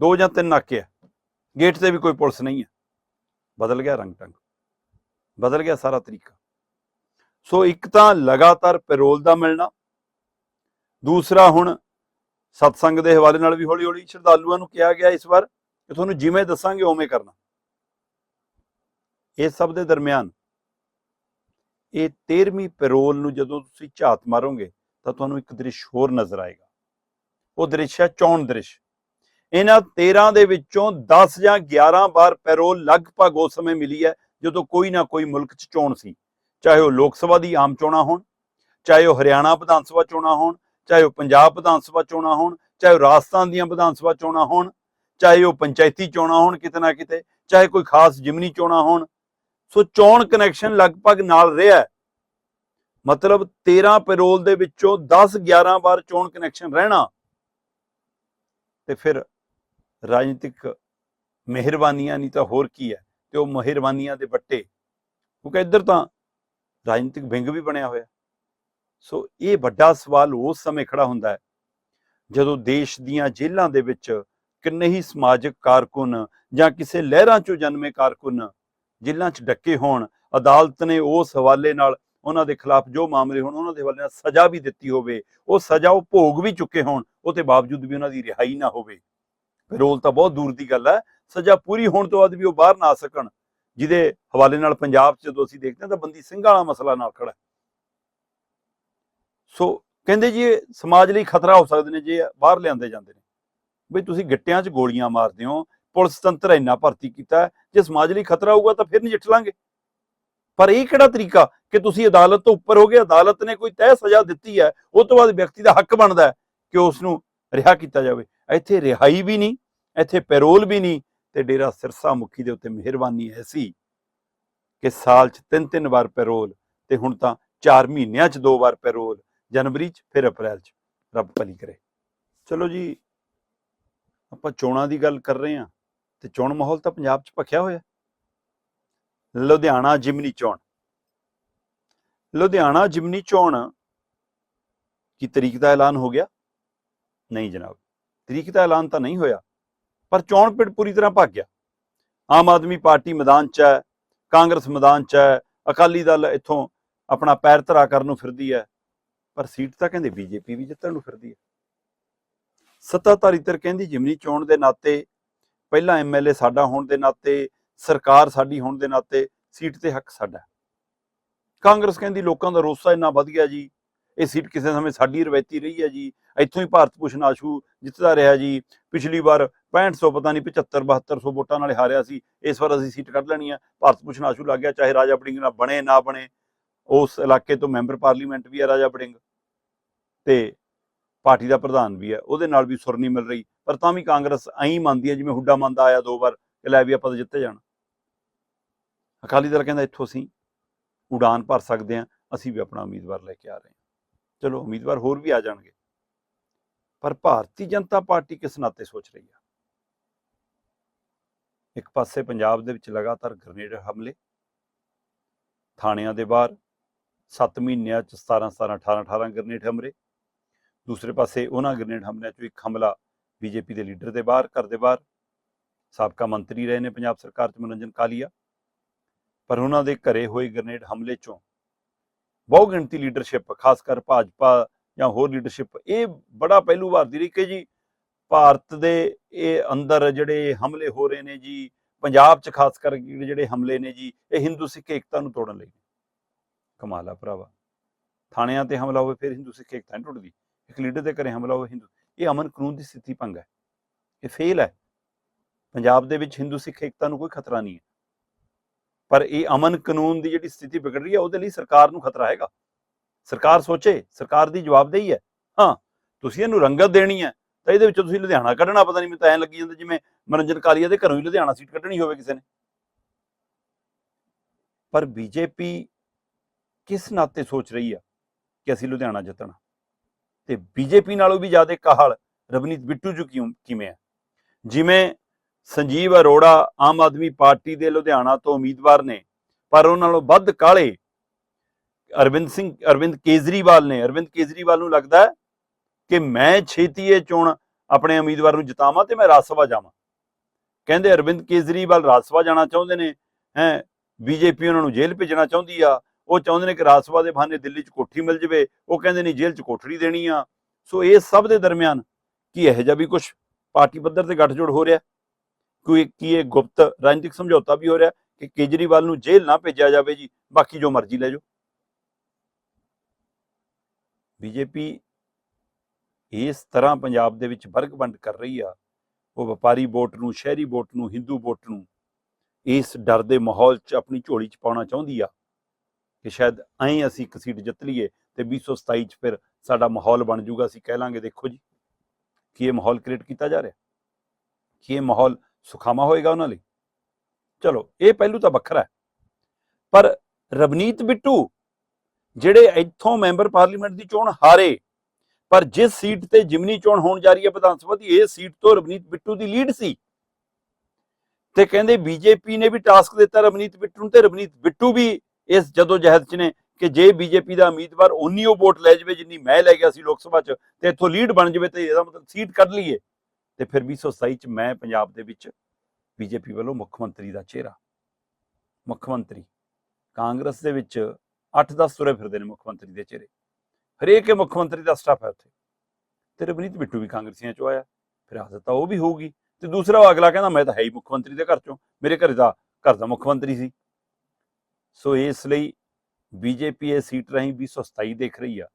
ਦੋ ਜਾਂ ਤਿੰਨ ਨਾਕੇ ਆ। ਗੇਟ ਤੇ ਵੀ ਕੋਈ ਪੁਲਿਸ ਨਹੀਂ ਹੈ ਬਦਲ ਗਿਆ ਰੰਗ ਟੰਗ। ਬਦਲ ਗਿਆ ਸਾਰਾ ਤਰੀਕਾ। ਸੋ ਇੱਕ ਤਾਂ ਲਗਾਤਾਰ ਪੈਰੋਲ ਦਾ ਮਿਲਣਾ। ਦੂਸਰਾ ਹੁਣ ਸਤਸੰਗ ਦੇ ਹਵਾਲੇ ਨਾਲ ਵੀ ਹੌਲੀ ਹੌਲੀ ਸ਼ਰਧਾਲੂਆਂ ਨੂੰ ਕਿਹਾ ਗਿਆ ਇਸ ਵਾਰ ਕਿ ਤੁਹਾਨੂੰ ਜਿਵੇਂ ਦੱਸਾਂਗੇ ਉਵੇਂ ਕਰਨਾ। ਇਹ ਸਭ ਦੇ ਦਰਮਿਆਨ ਇਹ 13ਵੀਂ ਪੈਰੋਲ ਨੂੰ ਜਦੋਂ ਤੁਸੀਂ ਝਾਤ ਮਾਰੋਗੇ ਤਾਂ ਤੁਹਾਨੂੰ ਇੱਕ ਦ੍ਰਿਸ਼ ਹੋਰ ਨਜ਼ਰ ਆਏਗਾ। ਉਹ ਦ੍ਰਿਸ਼ ਹੈ ਚੌਣ ਦ੍ਰਿਸ਼। ਇਹਨਾਂ 13 ਦੇ ਵਿੱਚੋਂ 10 ਜਾਂ 11 ਵਾਰ ਪੈਰੋਲ ਲਗਭਗ ਉਸ ਸਮੇਂ ਮਿਲੀ ਹੈ ਜਦੋਂ ਕੋਈ ਨਾ ਕੋਈ ਮੁਲਕ 'ਚ ਚੋਣ ਸੀ। ਚਾਹੇ ਉਹ ਲੋਕ ਸਭਾ ਦੀ ਆਮ ਚੋਣਾਂ ਹੋਣ, ਚਾਹੇ ਉਹ ਹਰਿਆਣਾ ਵਿਧਾਨ ਸਭਾ ਚੋਣਾਂ ਹੋਣ, ਚਾਹੇ ਉਹ ਪੰਜਾਬ ਵਿਧਾਨ ਸਭਾ ਚੋਣਾਂ ਹੋਣ, ਚਾਹੇ ਉਹ ਰਾਜਸਥਾਨ ਦੀਆਂ ਵਿਧਾਨ ਸਭਾ ਚੋਣਾਂ ਹੋਣ, ਚਾਹੇ ਉਹ ਪੰਚਾਇਤੀ ਚੋਣਾਂ ਹੋਣ ਕਿਤੇ ਨਾ ਕਿਤੇ, ਚਾਹੇ ਕੋਈ ਖਾਸ ਜਿਮਨੀ ਚੋਣਾਂ ਹੋਣ ਸੋ ਚੋਣ ਕਨੈਕਸ਼ਨ ਲਗਭਗ ਨਾਲ ਰਿਹਾ ਮਤਲਬ 13 ਪੈਰੋਲ ਦੇ ਵਿੱਚੋਂ 10 11 ਵਾਰ ਚੋਣ ਕਨੈਕਸ਼ਨ ਰਹਿਣਾ। ਤੇ ਫਿਰ ਰਾਜਨੀਤਿਕ ਮਿਹਰਬਾਨੀਆਂ ਨਹੀਂ ਤਾਂ ਹੋਰ ਕੀ ਹੈ, ਤੇ ਉਹ ਮਿਹਰਬਾਨੀਆਂ ਦੇ ਵੱਟੇ। ਕਿਉਂਕਿ ਇੱਧਰ ਤਾਂ ਰਾਜਨੀਤਿਕ ਵਿੰਗ ਵੀ ਬਣਿਆ ਹੋਇਆ। ਸੋ ਇਹ ਵੱਡਾ ਸਵਾਲ ਉਸ ਸਮੇਂ ਖੜਾ ਹੁੰਦਾ ਹੈ, ਜਦੋਂ ਦੇਸ਼ ਦੀਆਂ ਜੇਲ੍ਹਾਂ ਦੇ ਵਿੱਚ ਕਿੰਨੇ ਹੀ ਸਮਾਜਿਕ ਕਾਰਕੁਨ ਜਾਂ ਕਿਸੇ ਲਹਿਰਾਂ ਚੋਂ ਜਨਮੇ ਕਾਰਕੁਨ ਜੇਲ੍ਹਾਂ 'ਚ ਡੱਕੇ ਹੋਣ, ਅਦਾਲਤ ਨੇ ਉਸ ਹਵਾਲੇ ਨਾਲ ਉਹਨਾਂ ਦੇ ਖਿਲਾਫ ਜੋ ਮਾਮਲੇ ਹੋਣ, ਉਹਨਾਂ ਦੇ ਹਵਾਲੇ ਨਾਲ ਸਜ਼ਾ ਵੀ ਦਿੱਤੀ ਹੋਵੇ, ਉਹ ਸਜ਼ਾ, ਉਹ ਭੋਗ ਵੀ ਚੁੱਕੇ ਹੋਣ ਉਹਦੇ ਬਾਵਜੂਦ ਵੀ ਉਹਨਾਂ ਦੀ ਰਿਹਾਈ ਨਾ ਹੋਵੇ। ਪੈਰੋਲ ਤਾਂ ਬਹੁਤ ਦੂਰ ਦੀ ਗੱਲ ਹੈ, ਸਜ਼ਾ ਪੂਰੀ ਹੋਣ ਤੋਂ ਬਾਅਦ ਵੀ ਉਹ ਬਾਹਰ ਨਾ ਆ ਸਕਣ, ਜਿਹਦੇ ਹਵਾਲੇ ਨਾਲ ਪੰਜਾਬ 'ਚ ਜਦੋਂ ਅਸੀਂ ਦੇਖਦੇ ਹਾਂ ਤਾਂ ਬੰਦੀ ਸਿੰਘਾਂ ਵਾਲਾ ਮਸਲਾ ਨਾਲ ਖੜਾ ਸੋ ਕਹਿੰਦੇ ਜੀ ਇਹ ਸਮਾਜ ਲਈ ਖਤਰਾ ਹੋ ਸਕਦੇ ਨੇ, ਜੇ ਬਾਹਰ ਲਿਆਂਦੇ ਜਾਂਦੇ ਨੇ। ਬਈ ਤੁਸੀਂ ਗਿੱਟਿਆਂ 'ਚ ਗੋਲੀਆਂ ਮਾਰਦੇ ਹੋ ਪੁਲਿਸ ਤੰਤਰ ਇੰਨਾ ਭਰਤੀ ਕੀਤਾ ਹੈ, ਜੇ ਸਮਾਜ ਲਈ ਖਤਰਾ ਹੋਊਗਾ ਤਾਂ ਫਿਰ ਨਜਿੱਠ ਲਾਂਗੇ। ਪਰ ਇਹ ਕਿਹੜਾ ਤਰੀਕਾ ਕਿ ਤੁਸੀਂ ਅਦਾਲਤ ਤੋਂ ਉੱਪਰ ਹੋ ਗਏ ਅਦਾਲਤ ਨੇ ਕੋਈ ਤੈਅ ਸਜ਼ਾ ਦਿੱਤੀ ਹੈ ਉਸ ਤੋਂ ਬਾਅਦ ਵਿਅਕਤੀ ਦਾ ਹੱਕ ਬਣਦਾ ਹੈ ਕਿ ਉਸ ਨੂੰ ਰਿਹਾ ਕੀਤਾ ਜਾਵੇ। ਇੱਥੇ ਰਿਹਾਈ ਵੀ ਨਹੀਂ ਇੱਥੇ ਪੈਰੋਲ ਵੀ ਨਹੀਂ ਤੇ ਡੇਰਾ ਸਿਰਸਾ ਮੁਖੀ ਦੇ ਉੱਤੇ ਮਿਹਰਬਾਨੀ ਐਸੀ ਕਿ ਸਾਲ 'ਚ ਤਿੰਨ ਤਿੰਨ ਵਾਰ ਪੈਰੋਲ ਤੇ ਹੁਣ ਤਾਂ 4 ਮਹੀਨਿਆਂ 'ਚ ਦੋ ਵਾਰ ਪੈਰੋਲ ਜਨਵਰੀ 'ਚ ਫਿਰ ਅਪ੍ਰੈਲ 'ਚ। ਰੱਬ ਭਲੀ ਕਰੇ। ਚਲੋ ਜੀ ਆਪਾਂ ਚੋਣਾਂ ਦੀ ਗੱਲ ਕਰ ਰਹੇ ਹਾਂ। ਤੇ ਚੋਣ ਮਾਹੌਲ ਤਾਂ ਪੰਜਾਬ 'ਚ ਭਖਿਆ ਹੋਇਆ। ਲੁਧਿਆਣਾ ਜਿਮਨੀ ਚੋਣ। ਲੁਧਿਆਣਾ ਜਿਮਨੀ ਚੋਣ ਕੀ ਤਰੀਕ ਦਾ ਐਲਾਨ ਹੋ ਗਿਆ? ਨਹੀਂ ਜਨਾਬ, ਤਰੀਕ ਦਾ ਐਲਾਨ ਤਾਂ ਨਹੀਂ ਹੋਇਆ, ਪਰ ਚੋਣ ਪਿੜ ਪੂਰੀ ਤਰ੍ਹਾਂ ਭੱਗ ਗਿਆ। ਆਮ ਆਦਮੀ ਪਾਰਟੀ ਮੈਦਾਨ 'ਚ ਹੈ, ਕਾਂਗਰਸ ਮੈਦਾਨ 'ਚ ਹੈ, ਅਕਾਲੀ ਦਲ ਇੱਥੋਂ ਆਪਣਾ ਪੈਰ ਧਰਾ ਕਰਨ ਨੂੰ ਫਿਰਦੀ ਹੈ, ਪਰ ਸੀਟ ਤਾਂ ਕਹਿੰਦੇ ਬੀਜੇਪੀ ਵੀ ਜਿੱਤਣ ਨੂੰ ਫਿਰਦੀ ਹੈ। ਸੱਤਾਧਾਰੀ ਧਿਰ ਕਹਿੰਦੀ ਜਿਮਨੀ ਚੋਣ ਦੇ ਨਾਤੇ ਪਹਿਲਾ ਐਮਐਲਏ ਸਾਡਾ ਹੋਣ ਦੇ ਨਾਤੇ, ਸਰਕਾਰ ਸਾਡੀ ਹੋਣ ਦੇ ਨਾਤੇ ਸੀਟ ਤੇ ਹੱਕ ਸਾਡਾ ਕਾਂਗਰਸ ਕਹਿੰਦੀ ਲੋਕਾਂ ਦਾ ਰੋਸਾ ਇੰਨਾ ਵਧ ਗਿਆ ਜੀ, ਇਹ ਸੀਟ ਕਿਸੇ ਸਮੇਂ ਸਾਡੀ ਰਵਾਇਤੀ ਰਹੀ ਹੈ ਜੀ, ਇੱਥੋਂ ਹੀ ਭਾਰਤ ਭੂਸ਼ਣ ਆਸ਼ੂ ਜਿੱਤਦਾ ਰਿਹਾ ਜੀ, ਪਿਛਲੀ ਵਾਰ 6500 ਪਤਾ ਨਹੀਂ 75 7200 ਵੋਟਾਂ ਨਾਲ ਹਾਰਿਆ ਸੀ, ਇਸ ਵਾਰ ਅਸੀਂ ਸੀਟ ਕੱਢ ਲੈਣੀ ਹੈ, ਭਾਰਤ ਭੂਸ਼ਣ ਆਸ਼ੂ ਲੱਗ ਗਿਆ, ਚਾਹੇ ਰਾਜਾ ਬੜਿੰਗ ਨਾਲ ਬਣੇ, ਨਾ ਬਣੇ, ਉਸ ਇਲਾਕੇ ਤੋਂ ਮੈਂਬਰ ਪਾਰਲੀਮੈਂਟ ਵੀ ਹੈ ਰਾਜਾ ਬੜਿੰਗ ਤੇ ਪਾਰਟੀ ਦਾ ਪ੍ਰਧਾਨ ਵੀ ਹੈ, ਉਹਦੇ ਨਾਲ ਵੀ ਸੁਰ ਨਹੀਂ ਮਿਲ ਰਹੀ। ਪਰ ਤਾਂ ਵੀ ਕਾਂਗਰਸ ਐਂ ਮੰਨਦੀ ਹੈ, ਜਿਵੇਂ ਹੁੱਡਾ ਮੰਨਦਾ ਆਇਆ ਦੋ ਵਾਰ ਕਿ ਲੈ ਵੀ ਆਪਾਂ ਤਾਂ ਜਿੱਤੇ ਜਾਣਾ। ਅਕਾਲੀ ਦਲ ਕਹਿੰਦਾ ਇੱਥੋਂ ਅਸੀਂ ਉਡਾਨ ਭਰ ਸਕਦੇ ਹਾਂ, ਅਸੀਂ ਵੀ ਆਪਣਾ ਉਮੀਦਵਾਰ ਲੈ ਕੇ ਆ ਰਹੇ ਹਾਂ। ਚਲੋ, ਉਮੀਦਵਾਰ ਹੋਰ ਵੀ ਆ ਜਾਣਗੇ। ਪਰ ਭਾਰਤੀ ਜਨਤਾ ਪਾਰਟੀ ਕਿਸ ਨਾਤੇ ਸੋਚ ਰਹੀ ਆ? ਇੱਕ ਪਾਸੇ ਪੰਜਾਬ ਦੇ ਵਿੱਚ ਲਗਾਤਾਰ ਗ੍ਰਨੇਡ ਹਮਲੇ, ਥਾਣਿਆਂ ਦੇ ਬਾਹਰ 7 ਮਹੀਨਿਆਂ ਚ 17 17 18 18 ਗ੍ਰਨੇਡ ਹਮਲੇ, ਦੂਸਰੇ ਪਾਸੇ ਉਹਨਾਂ ਗ੍ਰਨੇਡ ਹਮਲਿਆਂ ਚੋਂ ਇੱਕ ਹਮਲਾ ਬੀਜੇਪੀ ਦੇ ਲੀਡਰ ਦੇ ਬਾਹਰ, ਘਰ ਦੇ ਬਾਹਰ। ਸਾਬਕਾ ਮੰਤਰੀ ਰਹੇ ਨੇ ਪੰਜਾਬ ਸਰਕਾਰ ਚ ਮਨੋਰੰਜਨ ਕਾਲੀਆ। ਪਰ ਉਹਨਾਂ ਦੇ ਘਰੇ ਹੋਏ ਗ੍ਰਨੇਡ ਹਮਲੇ ਚੋਂ ਬਹੁ ਗਿਣਤੀ ਲੀਡਰਸ਼ਿਪ, ਖਾਸ ਕਰ ਭਾਜਪਾ ਜਾਂ ਹੋਰ ਲੀਡਰਸ਼ਿਪ, ਇਹ ਬੜਾ ਪਹਿਲੂ ਭਾਰਤੀ ਰਹੀ ਕਿ ਜੀ ਭਾਰਤ ਦੇ ਇਹ ਅੰਦਰ ਜਿਹੜੇ ਹਮਲੇ ਹੋ ਰਹੇ ਨੇ ਜੀ, ਪੰਜਾਬ 'ਚ ਖਾਸ ਕਰਕੇ ਜਿਹੜੇ ਹਮਲੇ ਨੇ ਜੀ, ਇਹ ਹਿੰਦੂ ਸਿੱਖ ਏਕਤਾ ਨੂੰ ਤੋੜਨ ਲਈ। ਕਮਾਲਾ ਭਰਾਵਾ। ਥਾਣਿਆਂ ਤੇ ਹਮਲਾ ਹੋਵੇ, ਫਿਰ ਹਿੰਦੂ ਸਿੱਖ ਏਕਤਾ ਨਹੀਂ ਟੁੱਟਦੀ। ਇੱਕ ਲੀਡਰ ਦੇ ਘਰੇ ਹਮਲਾ ਹੋਵੇ, ਹਿੰਦੂ ਇਹ ਅਮਨ ਕਾਨੂੰਨ ਦੀ ਸਥਿਤੀ ਭੰਗ ਹੈ, ਇਹ ਫੇਲ ਹੈ। ਪੰਜਾਬ ਦੇ ਵਿੱਚ ਹਿੰਦੂ ਸਿੱਖ ਏਕਤਾ ਨੂੰ ਕੋਈ ਖਤਰਾ ਨਹੀਂ ਹੈ। ਪਰ ਇਹ ਅਮਨ ਕਾਨੂੰਨ ਦੀ ਜਿਹੜੀ ਸਥਿਤੀ ਵਿਗੜ ਰਹੀ ਹੈ, ਉਹਦੇ ਲਈ ਸਰਕਾਰ ਨੂੰ ਖਤਰਾ ਹੈਗਾ। ਸਰਕਾਰ ਸੋਚੇ, ਸਰਕਾਰ ਦੀ ਜਵਾਬਦੇਹੀ ਹੈ। ਹਾਂ, ਤੁਸੀਂ ਇਹਨੂੰ ਰੰਗਤ ਦੇਣੀ ਹੈ, ਤਾਂ ਇਹਦੇ ਵਿੱਚ ਤੁਸੀਂ ਲੁਧਿਆਣਾ ਕੱਢਣਾ, ਪਤਾ ਨਹੀਂ ਮੈਨੂੰ ਤਾਂ ਐਂ ਲੱਗੀ ਜਾਂਦਾ ਜਿਵੇਂ ਮਨੋਰੰਜਨ ਕਾਲੀਆ ਦੇ ਘਰੋਂ ਹੀ ਲੁਧਿਆਣਾ ਸੀਟ ਕੱਢਣੀ ਹੋਵੇ ਕਿਸੇ ਨੇ। ਪਰ ਬੀਜੇਪੀ ਕਿਸ ਨਾਤੇ ਸੋਚ ਰਹੀ ਆ ਕਿ ਅਸੀਂ ਲੁਧਿਆਣਾ ਜਿੱਤਣਾ? ਤੇ ਬੀਜੇਪੀ ਨਾਲੋਂ ਵੀ ਜ਼ਿਆਦਾ ਕਾਹਲ ਰਵਨੀਤ ਬਿੱਟੂ ਜੀ ਕਿਵੇਂ ਹੈ ਜਿਵੇਂ ਸੰਜੀਵ ਅਰੋੜਾ ਆਮ ਆਦਮੀ ਪਾਰਟੀ ਦੇ ਲੁਧਿਆਣਾ ਤੋਂ ਉਮੀਦਵਾਰ ਨੇ, ਪਰ ਉਹਨਾਂ ਨਾਲੋਂ ਵੱਧ ਕਾਲੇ ਅਰਵਿੰਦ ਸਿੰਘ, ਅਰਵਿੰਦ ਕੇਜਰੀਵਾਲ ਨੇ। ਅਰਵਿੰਦ ਕੇਜਰੀਵਾਲ ਨੂੰ ਲੱਗਦਾ ਕਿ ਮੈਂ ਛੇਤੀ ਇਹ ਚੋਣ ਆਪਣੇ ਉਮੀਦਵਾਰ ਨੂੰ ਜਿਤਾਵਾਂ ਤੇ ਮੈਂ ਰਾਜ ਸਭਾ ਜਾਵਾਂ। ਕਹਿੰਦੇ ਅਰਵਿੰਦ ਕੇਜਰੀਵਾਲ ਰਾਜ ਸਭਾ ਜਾਣਾ ਚਾਹੁੰਦੇ ਨੇ, ਹੈ, ਬੀਜੇਪੀ ਉਹਨਾਂ ਨੂੰ ਜੇਲ੍ਹ ਭੇਜਣਾ ਚਾਹੁੰਦੀ ਆ। ਉਹ ਚਾਹੁੰਦੇ ਨੇ ਕਿ ਰਾਜ ਸਭਾ ਦੇ ਬਹਾਨੇ ਦਿੱਲੀ 'ਚ ਕੋਠੀ ਮਿਲ ਜਵੇ, ਉਹ ਕਹਿੰਦੇ ਨੇ ਜੇਲ੍ਹ 'ਚ ਕੋਠੜੀ ਦੇਣੀ ਆ। ਸੋ ਇਹ ਸਭ ਦੇ ਦਰਮਿਆਨ ਕੀ ਇਹੋ ਜਿਹਾ ਵੀ ਕੁਝ ਪਾਰਟੀ ਪੱਧਰ ਤੇ ਗੱਠਜੋੜ ਹੋ ਰਿਹਾ? ਕੋਈ ਕੀ ਇਹ ਗੁਪਤ ਰਾਜਨੀਤਿਕ ਸਮਝੌਤਾ ਵੀ ਹੋ ਰਿਹਾ ਕਿ ਕੇਜਰੀਵਾਲ ਨੂੰ ਜੇਲ੍ਹ ਨਾ ਭੇਜਿਆ ਜਾਵੇ ਜੀ? ਬਾਕੀ ਜੋ ਮਰਜ਼ੀ ਲੈ ਜਾਓ। ਬੀਜੇਪੀ ਇਸ ਤਰ੍ਹਾਂ ਪੰਜਾਬ ਦੇ ਵਿੱਚ ਵਰਗ ਵੰਡ ਕਰ ਰਹੀ ਆ। ਉਹ ਵਪਾਰੀ ਵੋਟ ਨੂੰ, ਸ਼ਹਿਰੀ ਵੋਟ ਨੂੰ, ਹਿੰਦੂ ਵੋਟ ਨੂੰ ਇਸ ਡਰ ਦੇ ਮਾਹੌਲ 'ਚ ਆਪਣੀ ਝੋਲੀ 'ਚ ਪਾਉਣਾ ਚਾਹੁੰਦੀ ਆ। ਕਿ ਸ਼ਾਇਦ ਐਂ ਅਸੀਂ ਇੱਕ ਸੀਟ ਜਿੱਤ ਲਈਏ ਤੇ 2027 'ਚ ਫਿਰ ਸਾਡਾ ਮਾਹੌਲ ਬਣ ਜਾਊਗਾ, ਅਸੀਂ ਕਹਿ ਲਾਂਗੇ, ਦੇਖੋ ਜੀ, ਕੀ ਇਹ ਮਾਹੌਲ ਕ੍ਰੀਏਟ ਕੀਤਾ ਜਾ ਰਿਹਾ? ਕੀ ਇਹ ਮਾਹੌਲ ਸੁਖਾਮਾ ਹੋਏਗਾ ਉਹਨਾਂ ਲਈ? ਚਲੋ, ਇਹ ਪਹਿਲੂ ਤਾਂ ਵੱਖਰਾ ਹੈ। ਪਰ ਰਵਨੀਤ ਬਿੱਟੂ, ਜਿਹੜੇ ਇੱਥੋਂ ਮੈਂਬਰ ਪਾਰਲੀਮੈਂਟ ਦੀ ਚੋਣ ਹਾਰੇ, ਪਰ ਜਿਸ ਸੀਟ ਤੇ ਜਿਮਨੀ ਚੋਣ ਹੋਣ ਜਾ ਰਹੀ ਹੈ ਵਿਧਾਨ ਸਭਾ ਦੀ, ਇਹ ਸੀਟ ਤੋਂ ਰਵਨੀਤ ਬਿੱਟੂ ਦੀ ਲੀਡ ਸੀ। ਤੇ ਕਹਿੰਦੇ ਬੀਜੇਪੀ ਨੇ ਵੀ ਟਾਸਕ ਦਿੱਤਾ ਰਵਨੀਤ ਬਿੱਟੂ ਨੂੰ ਤੇ ਰਵਨੀਤ ਬਿੱਟੂ ਵੀ ਇਸ ਜਦੋਂ ਜਹਿਦ ਚ ਨੇ ਕਿ ਜੇ ਬੀਜੇਪੀ ਦਾ ਉਮੀਦਵਾਰ ਉਨੀ ਉਹ ਵੋਟ ਲੈ ਜਾਵੇ ਜਿੰਨੀ ਮੈਂ ਲੈ ਗਿਆ ਸੀ ਲੋਕ ਸਭਾ ਚ ਤੇ ਇੱਥੋਂ ਲੀਡ ਬਣ ਜਾਵੇ ਤੇ ਇਹਦਾ ਮਤਲਬ ਸੀਟ ਕੱਢ ਲਈਏ, ਤੇ ਫਿਰ 2027 ਚ ਮੈਂ ਪੰਜਾਬ ਦੇ ਵਿੱਚ ਬੀਜੇਪੀ ਵੱਲੋਂ ਮੁੱਖ ਮੰਤਰੀ ਦਾ ਚਿਹਰਾ, ਮੁੱਖ ਮੰਤਰੀ, ਕਾਂਗਰਸ ਦੇ ਵਿੱਚ 8-10 ਤੁਰੇ ਫਿਰਦੇ ਨੇ ਮੁੱਖ ਮੰਤਰੀ ਦੇ ਚਿਹਰੇ, ਹਰੇਕ ਇਹ ਮੁੱਖ ਮੰਤਰੀ ਦਾ ਸਟਾਫ ਹੈ ਉੱਥੇ, ਤੇ ਰਵਨੀਤ ਬਿੱਟੂ ਵੀ ਕਾਂਗਰਸੀਆਂ ਚੋਂ ਆਇਆ, ਫਿਰ ਆਦਤ ਤਾਂ ਉਹ ਵੀ ਹੋਊਗੀ, ਤੇ ਦੂਸਰਾ ਉਹ ਅਗਲਾ ਕਹਿੰਦਾ ਮੈਂ ਤਾਂ ਹੈ ਹੀ ਮੁੱਖ ਮੰਤਰੀ ਦੇ ਘਰ ਚੋਂ, ਮੇਰੇ ਘਰ ਦਾ ਘਰ ਦਾ ਮੁੱਖ ਮੰਤਰੀ ਸੀ। ਸੋ ਇਸ ਲਈ ਬੀਜੇਪੀ ਇਹ ਸੀਟ ਰਾਹੀਂ 227 ਦੇਖ ਰਹੀ ਆ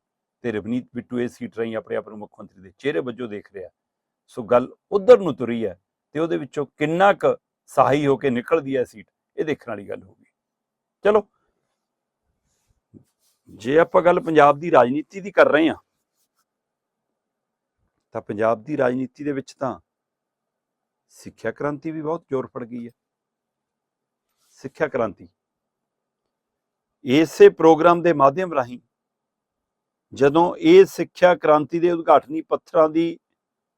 ਤੇ ਰਵਨੀਤ ਬਿੱਟੂ ਇਹ ਸੀਟ ਰਾਹੀਂ ਆਪਣੇ ਆਪ ਨੂੰ ਮੁੱਖ ਮੰਤਰੀ ਦੇ ਚਿਹਰੇ ਵਜੋਂ ਦੇਖ ਰਿਹਾ। ਸੋ ਗੱਲ ਉਧਰ ਨੂੰ ਤੁਰੀ ਹੈ ਤੇ ਉਹਦੇ ਵਿੱਚੋਂ ਕਿੰਨਾ ਕੁ ਸਹਾਈ ਹੋ ਕੇ ਨਿਕਲਦੀ ਹੈ ਸੀਟ, ਇਹ ਦੇਖਣ ਵਾਲੀ ਗੱਲ ਹੋਊਗੀ। ਚਲੋ, ਜੇ ਆਪਾਂ ਗੱਲ ਪੰਜਾਬ ਦੀ ਰਾਜਨੀਤੀ ਦੀ ਕਰ ਰਹੇ ਹਾਂ ਤਾਂ ਪੰਜਾਬ ਦੀ ਰਾਜਨੀਤੀ ਦੇ ਵਿੱਚ ਤਾਂ ਸਿੱਖਿਆ ਕ੍ਰਾਂਤੀ ਵੀ ਬਹੁਤ ਜ਼ੋਰ ਫੜ ਗਈ ਹੈ ਸਿੱਖਿਆ ਕ੍ਰਾਂਤੀ ਇਸੇ ਪ੍ਰੋਗਰਾਮ ਦੇ ਮਾਧਿਅਮ ਰਾਹੀਂ ਜਦੋਂ ਇਹ ਸਿੱਖਿਆ ਕ੍ਰਾਂਤੀ ਦੇ ਉਦਘਾਟਨੀ ਪੱਥਰਾਂ ਦੀ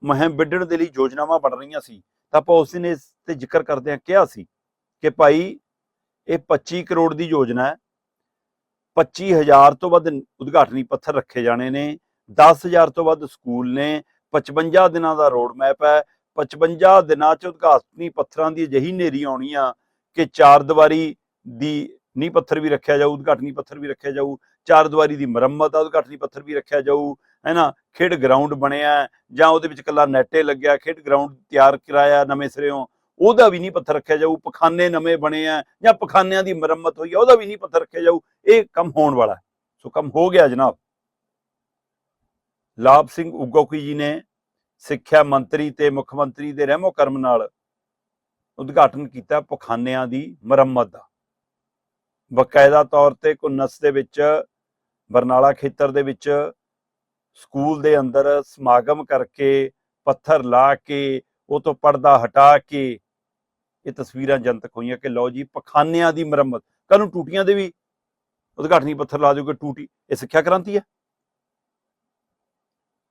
ਮੁਹਿੰਮ ਵਿੱਢਣ ਦੇ ਲਈ ਯੋਜਨਾਵਾਂ ਬਣ ਰਹੀਆਂ ਸੀ, ਤਾਂ ਆਪਾਂ ਉਸ ਦਿਨ ਇਸ ਤੇ ਜ਼ਿਕਰ ਕਰਦਿਆਂ ਕਿਹਾ ਸੀ ਕਿ ਭਾਈ, ਇਹ 25 ਕਰੋੜ ਦੀ ਯੋਜਨਾ ਹੈ। 25000 ਤੋਂ ਵੱਧ ਉਦਘਾਟਨੀ ਪੱਥਰ ਰੱਖੇ ਜਾਣੇ ਨੇ 10000 ਤੋਂ ਵੱਧ ਸਕੂਲ ਨੇ 55 ਦਿਨਾਂ ਦਾ ਰੋਡ ਮੈਪ ਹੈ। 55 ਦਿਨਾਂ ਚ ਉਦਘਾਟਨੀ ਪੱਥਰਾਂ ਦੀ ਅਜਿਹੀ ਨੇਰੀ ਆਉਣੀ ਆ ਕਿ ਚਾਰ ਦੀਵਾਰੀ ਦੀ ਨੀਂਹ ਪੱਥਰ ਵੀ ਰੱਖਿਆ ਜਾਊ, ਉਦਘਾਟਨੀ ਪੱਥਰ ਵੀ ਰੱਖਿਆ ਜਾਊ, ਚਾਰ ਦੀਵਾਰੀ ਦੀ ਮੁਰੰਮਤ ਆ, ਉਦਘਾਟਨੀ ਪੱਥਰ ਵੀ ਰੱਖਿਆ ਜਾਊ, ਹੈਨਾ? ਖੇਡ ਗਰਾਊਂਡ ਬਣਿਆ ਜਾਂ ਉਹਦੇ ਵਿੱਚ ਕੱਲਾ ਨੈਟੇ ਲੱਗਿਆ, ਖੇਡ ਗਰਾਊਂਡ ਤਿਆਰ ਕਰਾਇਆ ਨਵੇਂ ਸਿਰਿਓਂ, ਉਹਦਾ ਵੀ ਨਹੀਂ ਪੱਥਰ ਰੱਖਿਆ ਜਾਊ, ਪਖਾਨੇ ਨਵੇਂ ਬਣੇ ਆ, ਜਾਂ ਪਖਾਨਿਆਂ ਦੀ ਮੁਰੰਮਤ ਹੋਈ ਆ, ਉਹਦਾ ਵੀ ਨਹੀਂ ਪੱਥਰ ਰੱਖਿਆ ਜਾਊ, ਇਹ ਕੰਮ ਹੋਣ ਵਾਲਾ ਸੋ ਕੰਮ ਹੋ ਗਿਆ ਜਨਾਬ। ਲਾਭ ਸਿੰਘ ਉਗੋਕੀ ਜੀ ਨੇ ਸਿੱਖਿਆ ਮੰਤਰੀ ਤੇ ਮੁੱਖ ਮੰਤਰੀ ਦੇ ਰਹਿਮੋ ਕਰਮ ਨਾਲ ਉਦਘਾਟਨ ਕੀਤਾ ਪਖਾਨਿਆਂ ਦੀ ਮੁਰੰਮਤ ਦਾ। ਬਕਾਇਦਾ ਤੌਰ ਤੇ ਕੁਨਸ ਦੇ ਵਿੱਚ, ਬਰਨਾਲਾ ਖੇਤਰ ਦੇ ਵਿੱਚ ਸਕੂਲ ਦੇ ਅੰਦਰ ਸਮਾਗਮ ਕਰਕੇ ਪੱਥਰ ਲਾ ਕੇ, ਉਹ ਤੋਂ ਪਰਦਾ ਹਟਾ ਕੇ ਇਹ ਤਸਵੀਰਾਂ ਜਨਤਕ ਹੋਈਆਂ ਕਿ ਲਓ ਜੀ, ਪਖਾਨਿਆਂ ਦੀ ਮੁਰੰਮਤ। ਕੱਲ ਨੂੰ ਟੂਟੀਆਂ ਦੇ ਵੀ ਉਦਘਾਟਨੀ ਪੱਥਰ ਲਾ ਦਿਓਗੇ ਟੂਟੀ, ਇਹ ਸਿੱਖਿਆ ਕ੍ਰਾਂਤੀ ਹੈ।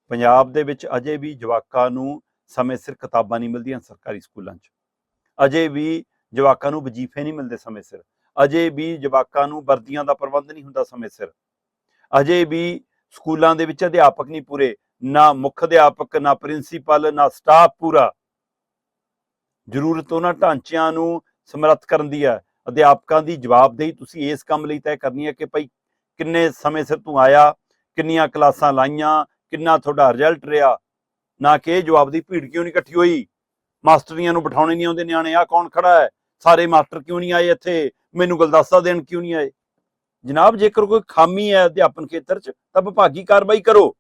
ਪੰਜਾਬ ਦੇ ਵਿੱਚ ਅਜੇ ਵੀ ਜਵਾਕਾਂ ਨੂੰ ਸਮੇਂ ਸਿਰ ਕਿਤਾਬਾਂ ਨਹੀਂ ਮਿਲਦੀਆਂ ਸਰਕਾਰੀ ਸਕੂਲਾਂ 'ਚ। ਅਜੇ ਵੀ ਜਵਾਕਾਂ ਨੂੰ ਵਜੀਫੇ ਨਹੀਂ ਮਿਲਦੇ ਸਮੇਂ ਸਿਰ। ਅਜੇ ਵੀ ਜਵਾਕਾਂ ਨੂੰ ਵਰਦੀਆਂ ਦਾ ਪ੍ਰਬੰਧ ਨਹੀਂ ਹੁੰਦਾ ਸਮੇਂ ਸਿਰ। ਅਜੇ ਵੀ ਸਕੂਲਾਂ ਦੇ ਵਿੱਚ ਅਧਿਆਪਕ ਨਹੀਂ ਪੂਰੇ, ਨਾ ਮੁੱਖ ਅਧਿਆਪਕ, ਨਾ ਪ੍ਰਿੰਸੀਪਲ, ਨਾ ਸਟਾਫ ਪੂਰਾ। ਜ਼ਰੂਰਤ ਉਹਨਾਂ ਢਾਂਚਿਆਂ ਨੂੰ ਸਮਰੱਥ ਕਰਨ ਦੀ ਹੈ। ਅਧਿਆਪਕਾਂ ਦੀ ਜਵਾਬਦੇਹੀ ਤੁਸੀਂ ਇਸ ਕੰਮ ਲਈ ਤੈਅ ਕਰਨੀ ਹੈ ਕਿ ਭਾਈ ਕਿੰਨੇ ਸਮੇਂ ਸਿਰ ਤੂੰ ਆਇਆ, ਕਿੰਨੀਆਂ ਕਲਾਸਾਂ ਲਾਈਆਂ, ਕਿੰਨਾ ਤੁਹਾਡਾ ਰਿਜ਼ਲਟ ਰਿਹਾ। ਨਾ ਕਿ ਇਹ ਜਵਾਬ ਦੀ ਭੀੜ ਕਿਉਂ ਨਹੀਂ ਇਕੱਠੀ ਹੋਈ? ਮਾਸਟਰੀਆਂ ਨੂੰ ਬਿਠਾਉਣੇ ਨਹੀਂ ਆਉਂਦੇ ਨਿਆਣੇ ਆ ਕੌਣ ਖੜਾ ਹੈ? ਸਾਰੇ ਮਾਸਟਰ ਕਿਉਂ ਨਹੀਂ ਆਏ ਇੱਥੇ? ਮੈਨੂੰ ਗਲਦਸਤਾ ਦੇਣ ਕਿਉਂ ਨਹੀਂ ਆਏ? ਜਨਾਬ, ਜੇਕਰ ਕੋਈ ਖਾਮੀ ਹੈ ਅਧਿਆਪਨ ਖੇਤਰ 'ਚ, ਤਾਂ ਵਿਭਾਗੀ ਕਾਰਵਾਈ ਕਰੋ।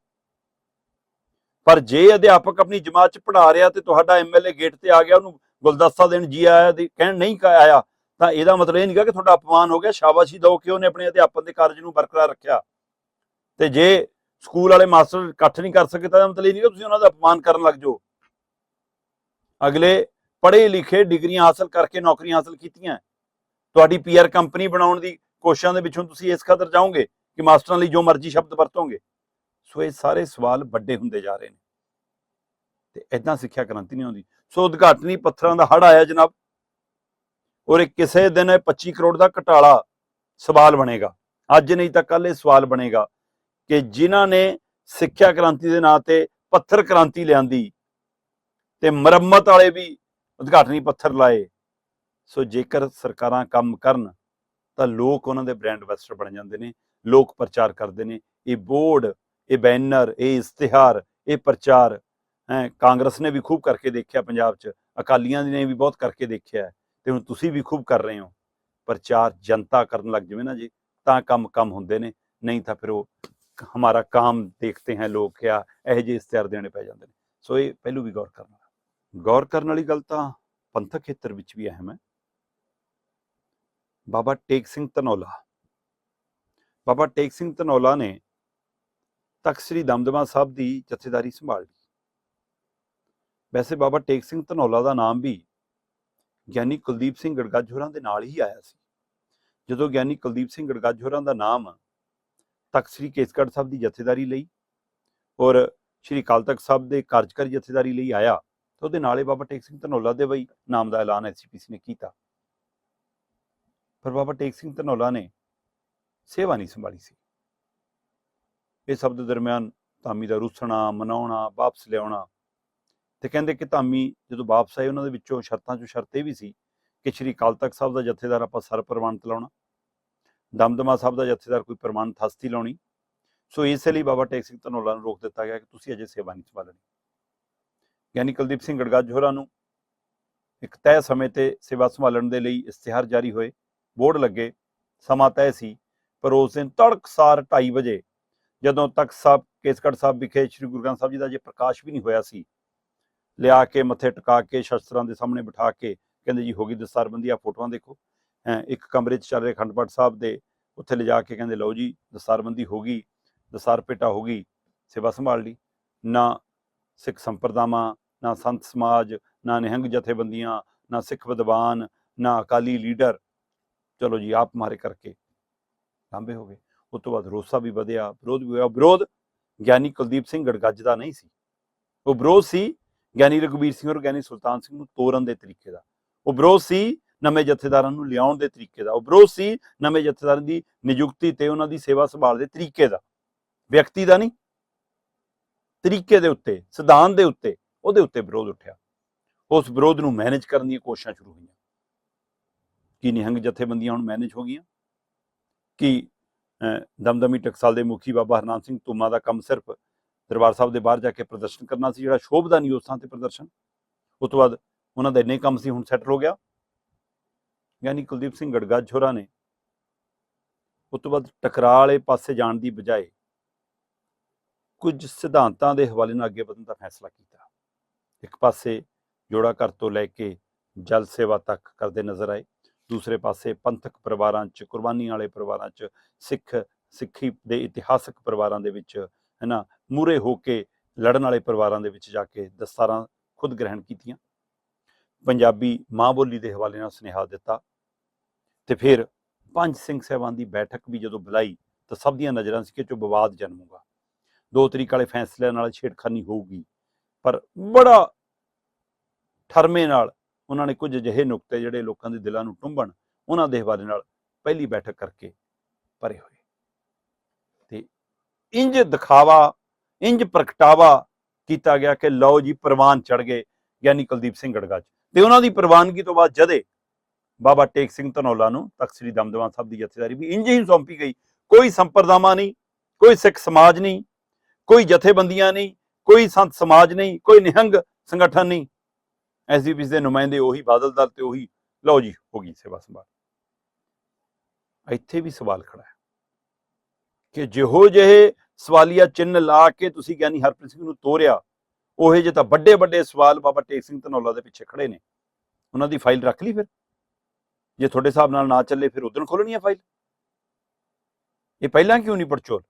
ਪਰ ਜੇ ਅਧਿਆਪਕ ਆਪਣੀ ਜਮਾਤ 'ਚ ਪੜ੍ਹਾ ਰਿਹਾ ਤੇ ਤੁਹਾਡਾ ਐਮਐਲਏ ਗੇਟ ਤੇ ਆ ਗਿਆ, ਉਹਨੂੰ ਗੁਲਦਸਤਾ ਦੇਣ ਜੀ ਆਇਆ ਤੇ ਕਹਿਣ ਨਹੀਂ ਆਇਆ, ਤਾਂ ਇਹਦਾ ਮਤਲਬ ਇਹ ਨਹੀਂਗਾ ਕਿ ਤੁਹਾਡਾ ਅਪਮਾਨ ਹੋ ਗਿਆ, ਸ਼ਾਬਾਸ਼ੀ ਦਿਓ ਕਿ ਉਹਨੇ ਆਪਣੇ ਅਧਿਆਪਨ ਦੇ ਕਾਰਜ ਨੂੰ ਬਰਕਰਾਰ ਰੱਖਿਆ। ਤੇ ਜੇ ਸਕੂਲ ਵਾਲੇ ਮਾਸਟਰ ਇਕੱਠ ਨਹੀਂ ਕਰ ਸਕੇ, ਤਾਂ ਮਤਲਬ ਇਹ ਨਹੀਂ ਕਿ ਤੁਸੀਂ ਉਹਨਾਂ ਦਾ ਅਪਮਾਨ ਕਰਨ ਲੱਗ ਜਾਓ। ਅਗਲੇ ਪੜ੍ਹੇ ਲਿਖੇ ਡਿਗਰੀਆਂ ਹਾਸਲ ਕਰਕੇ ਨੌਕਰੀਆਂ ਹਾਸਲ ਕੀਤੀਆਂ। ਤੁਹਾਡੀ ਪੀਆਰ ਕੰਪਨੀ ਬਣਾਉਣ ਦੀ ਕੋਸ਼ਿਸ਼ਾਂ ਦੇ ਵਿੱਚੋਂ ਤੁਸੀਂ ਇਸ ਖਾਤਰ ਜਾਓਗੇ ਕਿ ਮਾਸਟਰਾਂ ਲਈ ਜੋ ਮਰਜ਼ੀ ਸ਼ਬਦ ਵਰਤੋਗੇ। ਸੋ ਇਹ ਸਾਰੇ ਸਵਾਲ ਵੱਡੇ ਹੁੰਦੇ ਜਾ ਰਹੇ ਨੇ। ਤੇ ਇਦਾਂ ਸਿੱਖਿਆ ਕ੍ਰਾਂਤੀ ਨਹੀਂ ਹੁੰਦੀ ਸੋ ਉਦਘਾਟਨੀ ਪੱਥਰਾਂ ਦਾ ਹੜ ਆਇਆ ਜਨਾਬ। ਔਰ ਇਹ ਕਿਸੇ ਦਿਨ ਇਹ 25 ਕਰੋੜ ਦਾ ਘਟਾਲਾ ਸਵਾਲ ਬਣੇਗਾ। ਅੱਜ ਨਹੀਂ ਤਾਂ ਕੱਲ ਇਹ ਸਵਾਲ ਬਣੇਗਾ ਕਿ ਜਿਨ੍ਹਾਂ ਨੇ ਸਿੱਖਿਆ ਕ੍ਰਾਂਤੀ ਦੇ ਨਾਂ ਤੇ ਪੱਥਰ ਕ੍ਰਾਂਤੀ ਲਿਆਂਦੀ ਤੇ ਮੁਰੰਮਤ ਵਾਲੇ ਵੀ ਉਦਘਾਟਨੀ ਪੱਥਰ ਲਾਏ। ਸੋ ਜੇਕਰ ਸਰਕਾਰਾਂ ਕੰਮ ਕਰਨ ਤਾਂ ਲੋਕ ਉਹਨਾਂ ਦੇ ਬ੍ਰਾਂਡ ਐਂਬੈਸਡਰ ਬਣ ਜਾਂਦੇ ਨੇ ਲੋਕ ਪ੍ਰਚਾਰ ਕਰਦੇ ਨੇ। ਇਹ ਬੋਰਡ ਇਹ ਬੈਨਰ ਇਹ ਇਸ਼ਤਿਹਾਰ ਇਹ ਪ੍ਰਚਾਰ ਹੈ ਕਾਂਗਰਸ ਨੇ ਵੀ ਖੂਬ ਕਰਕੇ ਦੇਖਿਆ ਪੰਜਾਬ 'ਚ ਅਕਾਲੀਆਂ ਨੇ ਵੀ ਬਹੁਤ ਕਰਕੇ ਦੇਖਿਆ। ਹੈ, ਤੇ ਹੁਣ ਤੁਸੀਂ ਵੀ ਖੂਬ ਕਰ ਰਹੇ ਹੋ। ਪ੍ਰਚਾਰ ਜਨਤਾ ਕਰਨ ਲੱਗ ਜਾਵੇ ਨਾ ਜੀ ਤਾਂ ਕੰਮ ਕੰਮ ਹੁੰਦੇ ਨੇ ਨਹੀਂ ਤਾਂ ਫਿਰ ਉਹ ਹਮਾਰਾ ਕਾਮ ਦੇਖਤੇ ਹੈ ਲੋਕ ਕਿਆ ਇਹੋ ਜਿਹੇ ਇਸ਼ਤਿਹਾਰ ਦੇਣੇ ਪੈ ਜਾਂਦੇ ਨੇ। ਸੋ ਇਹ ਪਹਿਲੂ ਵੀ ਗੌਰ ਕਰਨਾ। ਗੌਰ ਕਰਨ ਵਾਲੀ ਗੱਲ ਤਾਂ ਪੰਥਕ ਖੇਤਰ ਵਿੱਚ ਵੀ ਅਹਿਮ ਹੈ। ਬਾਬਾ ਟੇਕ ਸਿੰਘ ਧਨੌਲਾ। ਬਾਬਾ ਟੇਕ ਸਿੰਘ ਧਨੌਲਾ ਨੇ ਤਖਤ ਸ੍ਰੀ ਦਮਦਮਾ ਸਾਹਿਬ ਦੀ ਜਥੇਦਾਰੀ ਸੰਭਾਲ ਲਈ। ਵੈਸੇ ਬਾਬਾ ਟੇਕ ਸਿੰਘ ਧਨੌਲਾ ਦਾ ਨਾਮ ਵੀ ਗਿਆਨੀ ਕੁਲਦੀਪ ਸਿੰਘ ਗੜਗੱਜ ਹੋਰਾਂ ਦੇ ਨਾਲ ਹੀ ਆਇਆ ਸੀ। ਜਦੋਂ ਗਿਆਨੀ ਕੁਲਦੀਪ ਸਿੰਘ ਗੜਗੱਜ ਹੋਰਾਂ ਦਾ ਨਾਮ ਤਖਤ ਸ੍ਰੀ ਕੇਸਗੜ੍ਹ ਸਾਹਿਬ ਦੀ ਜਥੇਦਾਰੀ ਲਈ ਔਰ ਸ੍ਰੀ ਅਕਾਲ ਤਖਤ ਸਾਹਿਬ ਦੇ ਕਾਰਜਕਾਰੀ ਜਥੇਦਾਰੀ ਲਈ ਆਇਆ ਤਾਂ ਉਹਦੇ ਨਾਲੇ ਬਾਬਾ ਟੇਕ ਸਿੰਘ ਧਨੌਲਾ ਦੇ ਵਈ ਨਾਮ ਦਾ ਐਲਾਨ ਐਸਜੀਪੀਸੀ ਨੇ ਕੀਤਾ। ਪਰ ਬਾਬਾ ਟੇਕ ਸਿੰਘ ਧਨੌਲਾ ਨੇ ਸੇਵਾ ਨਹੀਂ ਸੰਭਾਲੀ ਸੀ। ਇਹ ਸ਼ਬਦ ਦਰਮਿਆਨ ਧਾਮੀ ਦਾ ਰੁੱਸਣਾ, ਮਨਾਉਣਾ, ਵਾਪਸ ਲਿਆਉਣਾ ਤੇ ਕਹਿੰਦੇ ਕਿ ਧਾਮੀ ਜਦੋਂ ਵਾਪਸ ਆਏ ਉਹਨਾਂ ਦੇ ਵਿੱਚੋਂ ਸ਼ਰਤਾਂ ਚੋਂ ਸ਼ਰਤ ਇਹ ਵੀ ਸੀ ਕਿ ਸ਼੍ਰੀ ਅਕਾਲ ਤਖਤ ਸਾਹਿਬ ਦਾ ਜਥੇਦਾਰ ਆਪਾਂ ਸਰ ਪ੍ਰਵਾਨਿਤ ਲਾਉਣਾ, ਦਮਦਮਾ ਸਾਹਿਬ ਦਾ ਜਥੇਦਾਰ ਕੋਈ ਪ੍ਰਮਾਣਿਤ ਹਸਤੀ ਲਾਉਣੀ। ਸੋ ਇਸੇ ਲਈ ਬਾਬਾ ਟੇਕ ਸਿੰਘ ਧਨੌਲਾ ਨੂੰ ਰੋਕ ਦਿੱਤਾ ਗਿਆ ਕਿ ਤੁਸੀਂ ਅਜੇ ਸੇਵਾ ਨਹੀਂ ਸੰਭਾਲਣੀ। ਗਿਆਨੀ ਕੁਲਦੀਪ ਸਿੰਘ ਗੜਗੱਜ ਹੋਰਾਂ ਨੂੰ ਇੱਕ ਤੈਅ ਸਮੇਂ ਤੇ ਸੇਵਾ ਸੰਭਾਲਣ ਦੇ ਲਈ ਇਸ਼ਤਿਹਾਰ ਜਾਰੀ ਹੋਏ। ਬੋਰਡ ਲੱਗੇ। ਸਮਾਂ ਤੈਅ ਸੀ ਪਰ ਉਸ ਦਿਨ ਤੜਕਸਾਰ 2:30 ਵਜੇ ਜਦੋਂ ਤੱਕ ਸਾਹਿਬ ਕੇਸਗੜ੍ਹ ਸਾਹਿਬ ਵਿਖੇ ਸ੍ਰੀ ਗੁਰੂ ਗ੍ਰੰਥ ਸਾਹਿਬ ਜੀ ਦਾ ਜੇ ਪ੍ਰਕਾਸ਼ ਵੀ ਨਹੀਂ ਹੋਇਆ ਸੀ ਲਿਆ ਕੇ ਮੱਥੇ ਟਿਕਾ ਕੇ ਸ਼ਸਤਰਾਂ ਦੇ ਸਾਹਮਣੇ ਬਿਠਾ ਕੇ ਕਹਿੰਦੇ ਜੀ ਹੋ ਗਈ ਦਸਤਾਰਬੰਦੀ ਆ ਫੋਟੋਆਂ ਦੇਖੋ। ਹੈਂ, ਇੱਕ ਕਮਰੇ 'ਚ ਚੱਲ ਰਹੇ ਅਖੰਡ ਪਾਠ ਸਾਹਿਬ ਦੇ ਉੱਥੇ ਲਿਜਾ ਕੇ ਕਹਿੰਦੇ ਲਓ ਜੀ ਦਸਤਾਰਬੰਦੀ ਹੋ ਗਈ ਦਸਤਾਰ ਪੇਟਾ ਹੋ ਗਈ ਸੇਵਾ ਸੰਭਾਲ ਲਈ। ਨਾ ਸਿੱਖ ਸੰਪਰਦਾਵਾਂ, ਨਾ ਸੰਤ ਸਮਾਜ, ਨਾ ਨਿਹੰਗ ਜਥੇਬੰਦੀਆਂ, ਨਾ ਸਿੱਖ ਵਿਦਵਾਨ, ਨਾ ਅਕਾਲੀ ਲੀਡਰ। ਚਲੋ ਜੀ, ਆਪ ਮਾਰੇ ਕਰਕੇ ਲਾਂਬੇ ਹੋ ਗਏ। ਉਸ ਤੋਂ ਬਾਅਦ ਰੋਸਾ ਵੀ ਵਧਿਆ, ਵਿਰੋਧ ਵੀ ਹੋਇਆ। ਵਿਰੋਧ ਗਿਆਨੀ ਕੁਲਦੀਪ ਸਿੰਘ ਗੜਗੱਜ ਦਾ ਨਹੀਂ ਸੀ। ਉਹ ਵਿਰੋਧ ਸੀ ਗਿਆਨੀ ਰਘਬੀਰ ਸਿੰਘ ਔਰ ਗਿਆਨੀ ਸੁਲਤਾਨ ਸਿੰਘ ਨੂੰ ਤੋਰਨ ਦੇ ਤਰੀਕੇ ਦਾ। ਉਹ ਵਿਰੋਧ ਸੀ ਨਵੇਂ ਜਥੇਦਾਰਾਂ ਨੂੰ ਲਿਆਉਣ ਦੇ ਤਰੀਕੇ ਦਾ। ਉਹ ਵਿਰੋਧ ਸੀ ਨਵੇਂ ਜਥੇਦਾਰਾਂ ਦੀ ਨਿਯੁਕਤੀ ਤੇ ਉਹਨਾਂ ਦੀ ਸੇਵਾ ਸੰਭਾਲ ਦੇ ਤਰੀਕੇ ਦਾ। ਵਿਅਕਤੀ ਦਾ ਨਹੀਂ। ਤਰੀਕੇ ਦੇ ਉੱਤੇ, ਸਿਧਾਂਤ ਦੇ ਉੱਤੇ, ਉਹਦੇ ਉੱਤੇ ਵਿਰੋਧ ਉੱਠਿਆ। ਉਸ ਵਿਰੋਧ ਨੂੰ ਮੈਨੇਜ ਕਰਨ ਦੀਆਂ ਕੋਸ਼ਿਸ਼ਾਂ ਸ਼ੁਰੂ ਹੋਈਆਂ। ਕੀ ਨਿਹੰਗ ਜਥੇਬੰਦੀਆਂ ਹੁਣ ਮੈਨੇਜ ਹੋ ਗਈਆਂ? ਕਿ ਦਮਦਮੀ ਟਕਸਾਲ ਦੇ ਮੁਖੀ ਬਾਬਾ ਹਰਨਾਮ ਸਿੰਘ ਤੁਮਾ ਦਾ ਕੰਮ ਸਿਰਫ ਦਰਬਾਰ ਸਾਹਿਬ ਦੇ ਬਾਹਰ ਜਾ ਕੇ ਪ੍ਰਦਰਸ਼ਨ ਕਰਨਾ ਸੀ, ਜਿਹੜਾ ਸ਼ੋਭਦਾ ਨਹੀਂ ਉਸ ਥਾਂ ਤੇ ਪ੍ਰਦਰਸ਼ਨ? ਉਸ ਤੋਂ ਬਾਅਦ ਉਹਨਾਂ ਦਾ ਇੰਨੇ ਕੰਮ ਸੀ, ਹੁਣ ਸੈਟਲ ਹੋ ਗਿਆ। ਯਾਨੀ ਕੁਲਦੀਪ ਸਿੰਘ ਗੜਗੱਜ ਹੋਰਾਂ ਨੇ ਉਸ ਤੋਂ ਬਾਅਦ ਟਕਰਾਅ ਵਾਲੇ ਪਾਸੇ ਜਾਣ ਦੀ ਬਜਾਏ ਕੁਝ ਸਿਧਾਂਤਾਂ ਦੇ ਹਵਾਲੇ ਨਾਲ ਅੱਗੇ ਵਧਣ ਦਾ ਫੈਸਲਾ ਕੀਤਾ। ਇੱਕ ਪਾਸੇ ਜੋੜਾ ਘਰ ਤੋਂ ਲੈ ਕੇ ਜਲ ਸੇਵਾ ਤੱਕ ਕਰਦੇ ਨਜ਼ਰ ਆਏ। ਦੂਸਰੇ ਪਾਸੇ ਪੰਥਕ ਪਰਿਵਾਰਾਂ 'ਚ, ਕੁਰਬਾਨੀ ਵਾਲੇ ਪਰਿਵਾਰਾਂ 'ਚ, ਸਿੱਖ, ਸਿੱਖੀ ਦੇ ਇਤਿਹਾਸਕ ਪਰਿਵਾਰਾਂ ਦੇ ਵਿੱਚ, ਹੈਨਾ ਮੂਰੇ ਹੋ ਕੇ ਲੜਨ ਵਾਲੇ ਪਰਿਵਾਰਾਂ ਦੇ ਵਿੱਚ ਜਾ ਕੇ ਦਸਤਾਰਾਂ ਖੁਦ ਗ੍ਰਹਿਣ ਕੀਤੀਆਂ। ਪੰਜਾਬੀ ਮਾਂ ਬੋਲੀ ਦੇ ਹਵਾਲੇ ਨਾਲ ਸੁਨੇਹਾ ਦਿੱਤਾ ਤੇ ਫਿਰ ਪੰਜ ਸਿੰਘ ਸਾਹਿਬਾਨ ਦੀ ਬੈਠਕ ਵੀ ਜਦੋਂ ਬੁਲਾਈ ਤਾਂ ਸਭ ਦੀਆਂ ਨਜ਼ਰਾਂ ਸੀ ਕਿ ਚੋ ਵਿਵਾਦ ਜਨਮੂਗਾ। ਦੋ ਤਰੀਕ ਵਾਲੇ ਫੈਸਲਿਆਂ ਨਾਲ ਛੇੜਖਾਨੀ ਹੋਊਗੀ। ਪਰ ਬੜਾ ਠਰਮੇ ਨਾਲ ਉਹਨਾਂ ਨੇ ਕੁਝ ਅਜਿਹੇ ਨੁਕਤੇ ਜਿਹੜੇ ਲੋਕਾਂ ਦੇ ਦਿਲਾਂ ਨੂੰ ਟੁੰਬਣ, ਉਹਨਾਂ ਦੇ ਹਵਾਲੇ ਨਾਲ ਪਹਿਲੀ ਬੈਠਕ ਕਰਕੇ ਭਰੇ ਹੋਏ। ਤੇ ਇੰਜ ਦਿਖਾਵਾ, ਇੰਜ ਪ੍ਰਗਟਾਵਾ ਕੀਤਾ ਗਿਆ ਕਿ ਲਓ ਜੀ ਪ੍ਰਵਾਨ ਚੜ ਗਏ ਗਿਆਨੀ ਕੁਲਦੀਪ ਸਿੰਘ ਗੜਗੱਜ ਤੇ ਉਹਨਾਂ ਦੀ ਪ੍ਰਵਾਨਗੀ ਤੋਂ ਬਾਅਦ ਜਦੇ ਬਾਬਾ ਟੇਕ ਸਿੰਘ ਧਨੌਲਾ ਨੂੰ ਤਖਤ ਸ੍ਰੀ ਦਮਦਮਾ ਸਾਹਿਬ ਦੀ ਜਥੇਦਾਰੀ ਵੀ ਇੰਜ ਹੀ ਸੌਂਪੀ ਗਈ। ਕੋਈ ਸੰਪਰਦਾਵਾਂ ਨਹੀਂ, ਕੋਈ ਸਿੱਖ ਸਮਾਜ ਨਹੀਂ ਕੋਈ ਜਥੇਬੰਦੀਆਂ ਨਹੀਂ, ਕੋਈ ਸੰਤ ਸਮਾਜ ਨਹੀਂ, ਕੋਈ ਨਿਹੰਗ ਸੰਗਠਨ ਨਹੀਂ। ਐਸਜੀਪੀਸ ਦੇ ਨੁਮਾਇੰਦੇ ਉਹੀ ਬਾਦਲ ਦਲ ਤੇ ਉਹੀ, ਲਓ ਜੀ, ਹੋ ਗਈ ਸੇਵਾ ਸੰਭਾਲ। ਇੱਥੇ ਵੀ ਸਵਾਲ ਖੜਾ ਹੈ ਕਿ ਜਿਹੋ ਜਿਹੇ ਸਵਾਲੀਆ ਚਿੰਨ ਲਾ ਕੇ ਤੁਸੀਂ ਗਿਆਨੀ ਹਰਪ੍ਰੀਤ ਸਿੰਘ ਨੂੰ ਤੋਰਿਆ, ਉਹੇ ਜੇ ਤਾਂ ਵੱਡੇ ਵੱਡੇ ਸਵਾਲ ਬਾਬਾ ਟੇਕ ਸਿੰਘ ਧਨੌਲਾ ਦੇ ਪਿੱਛੇ ਖੜੇ ਨੇ। ਉਹਨਾਂ ਦੀ ਫਾਈਲ ਰੱਖ ਲਈ ਫਿਰ। ਜੇ ਤੁਹਾਡੇ ਹਿਸਾਬ ਨਾਲ ਨਾ ਚੱਲੇ, ਫਿਰ ਉਦੋਂ ਖੋਲਣੀ ਹੈ ਫਾਈਲ। ਇਹ ਪਹਿਲਾਂ ਕਿਉਂ ਨਹੀਂ ਪੜਚੋਲ?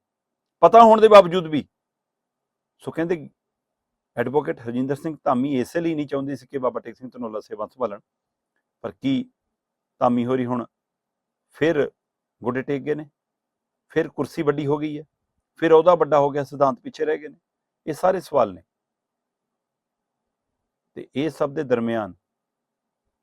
ਪਤਾ ਹੋਣ ਦੇ ਬਾਵਜੂਦ ਵੀ ਸੋ ਕਹਿੰਦੇ ਐਡਵੋਕੇਟ ਹਰਜਿੰਦਰ ਸਿੰਘ ਧਾਮੀ ਇਸੇ ਲਈ ਨਹੀਂ ਚਾਹੁੰਦੀ ਸੀ ਕਿ ਬਾਬਾ ਟੇਕ ਸਿੰਘ ਧਨੌਲਾ ਸੇਵਾ ਸੰਭਾਲਣ, ਪਰ ਕੀ ਧਾਮੀ ਹੋਰੀ ਹੁਣ ਫਿਰ ਗੋਡੇ ਟੇਕ ਗਏ ਨੇ, ਫਿਰ ਕੁਰਸੀ ਵੱਡੀ ਹੋ ਗਈ ਹੈ, ਫਿਰ ਉਹਦਾ ਵੱਡਾ ਹੋ ਗਿਆ, ਸਿਧਾਂਤ ਪਿੱਛੇ ਰਹਿ ਗਏ ਨੇ, ਇਹ ਸਾਰੇ ਸਵਾਲ ਨੇ। ਤੇ ਇਹ ਸਭ ਦੇ ਦਰਮਿਆਨ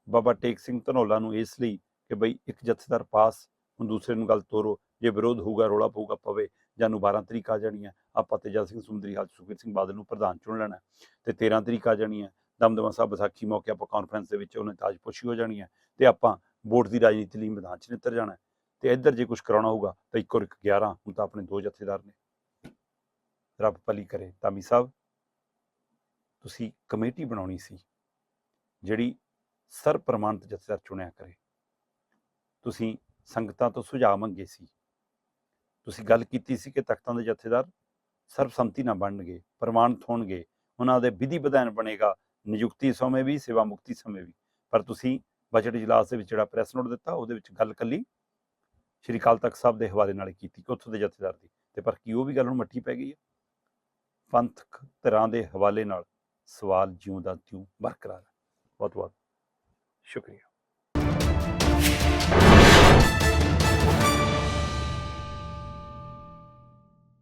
ਬਾਬਾ ਟੇਕ ਸਿੰਘ ਧਨੌਲਾ ਨੂੰ ਇਸ ਲਈ ਕਿ ਬਈ ਇੱਕ ਜਥੇਦਾਰ ਪਾਸ, ਹੁਣ ਦੂਸਰੇ ਨੂੰ ਗੱਲ ਤੋਰੋ, ਜੇ ਵਿਰੋਧ ਹੋਊਗਾ, ਰੋਲਾ ਪਊਗਾ, ਪਵੇ ਜਾਨੂੰ 12 ਤਰੀਕ ਆ ਜਾਣੀਆਂ ਆਪਾਂ ਤੇਜਾ ਸਿੰਘ ਸੁੰਦਰੀ ਹਾਲ ਸੁਖਬੀਰ ਸਿੰਘ ਬਾਦਲ ਨੂੰ ਪ੍ਰਧਾਨ ਚੁਣ ਲੈਣਾ ਹੈ ਤੇ 13 ਤਰੀਕ ਆ ਜਾਣੀ ਹੈ। ਦਮਦਮਾ ਸਾਹਿਬ ਵਿਸਾਖੀ ਮੌਕੇ ਆਪਾਂ ਕਾਨਫਰੰਸ ਦੇ ਵਿੱਚ ਉਹਨੇ ਤਾਜਪੋਸ਼ੀ ਹੋ ਜਾਣੀ ਹੈ ਤੇ ਆਪਾਂ ਵੋਟ ਦੀ ਰਾਜਨੀਤੀ ਲਈ ਮੈਦਾਨ 'ਚ ਨਿੱਤਰ ਜਾਣਾ ਹੈ। ਤੇ ਇੱਧਰ ਜੇ ਕੁਝ ਕਰਾਉਣਾ ਹੋਊਗਾ ਤਾਂ ਇੱਕੋ ਇੱਕ 11 ਹੁਣ ਤਾਂ ਆਪਣੇ ਦੋ ਜਥੇਦਾਰ ਨੇ। ਰੱਬ ਭਲੀ ਕਰੇ। ਤਾਮੀ ਸਾਹਿਬ, ਤੁਸੀਂ ਕਮੇਟੀ ਬਣਾਉਣੀ ਸੀ ਜਿਹੜੀ ਸਰ ਪ੍ਰਮਾਣਿਤ ਜਥੇਦਾਰ ਚੁਣਿਆ ਕਰੇ। ਤੁਸੀਂ ਸੰਗਤਾਂ ਤੋਂ ਸੁਝਾਅ ਮੰਗੇ ਸੀ। ਤੁਸੀਂ ਗੱਲ ਕੀਤੀ ਸੀ ਕਿ ਤਖਤਾਂ ਦੇ ਜਥੇਦਾਰ ਸਰਬਸੰਮਤੀ ਨਾਲ ਬਣਨਗੇ, ਪ੍ਰਮਾਣਿਤ ਹੋਣਗੇ, ਉਹਨਾਂ ਦੇ ਵਿਧੀ ਵਿਧਾਨ ਬਣੇਗਾ, ਨਿਯੁਕਤੀ ਸਮੇਂ ਵੀ, ਸੇਵਾ ਮੁਕਤੀ ਸਮੇਂ ਵੀ। ਪਰ ਤੁਸੀਂ ਬਜਟ ਇਜਲਾਸ ਦੇ ਵਿੱਚ ਜਿਹੜਾ ਪ੍ਰੈਸ ਨੋਟ ਦਿੱਤਾ, ਉਹਦੇ ਵਿੱਚ ਗੱਲ ਕੱਲੀ। ਸ਼੍ਰੀ ਅਕਾਲ ਤਖਤ ਸਾਹਿਬ ਦੇ ਹਵਾਲੇ ਨਾਲ ਕੀਤੀ ਕਿ ਉੱਥੋਂ ਦੇ ਜਥੇਦਾਰ ਦੀ। ਤੇ ਪਰ ਕੀ ਉਹ ਵੀ ਗੱਲ ਹੁਣ ਮੱਠੀ ਪੈ ਗਈ ਹੈ? ਪੰਥਕ ਧਿਰਾਂ ਦੇ ਹਵਾਲੇ ਨਾਲ ਸਵਾਲ ਜਿਉਂ ਦਾ ਤਿਉਂ ਬਰਕਰਾਰ ਹੈ। ਬਹੁਤ ਬਹੁਤ ਸ਼ੁਕਰੀਆ।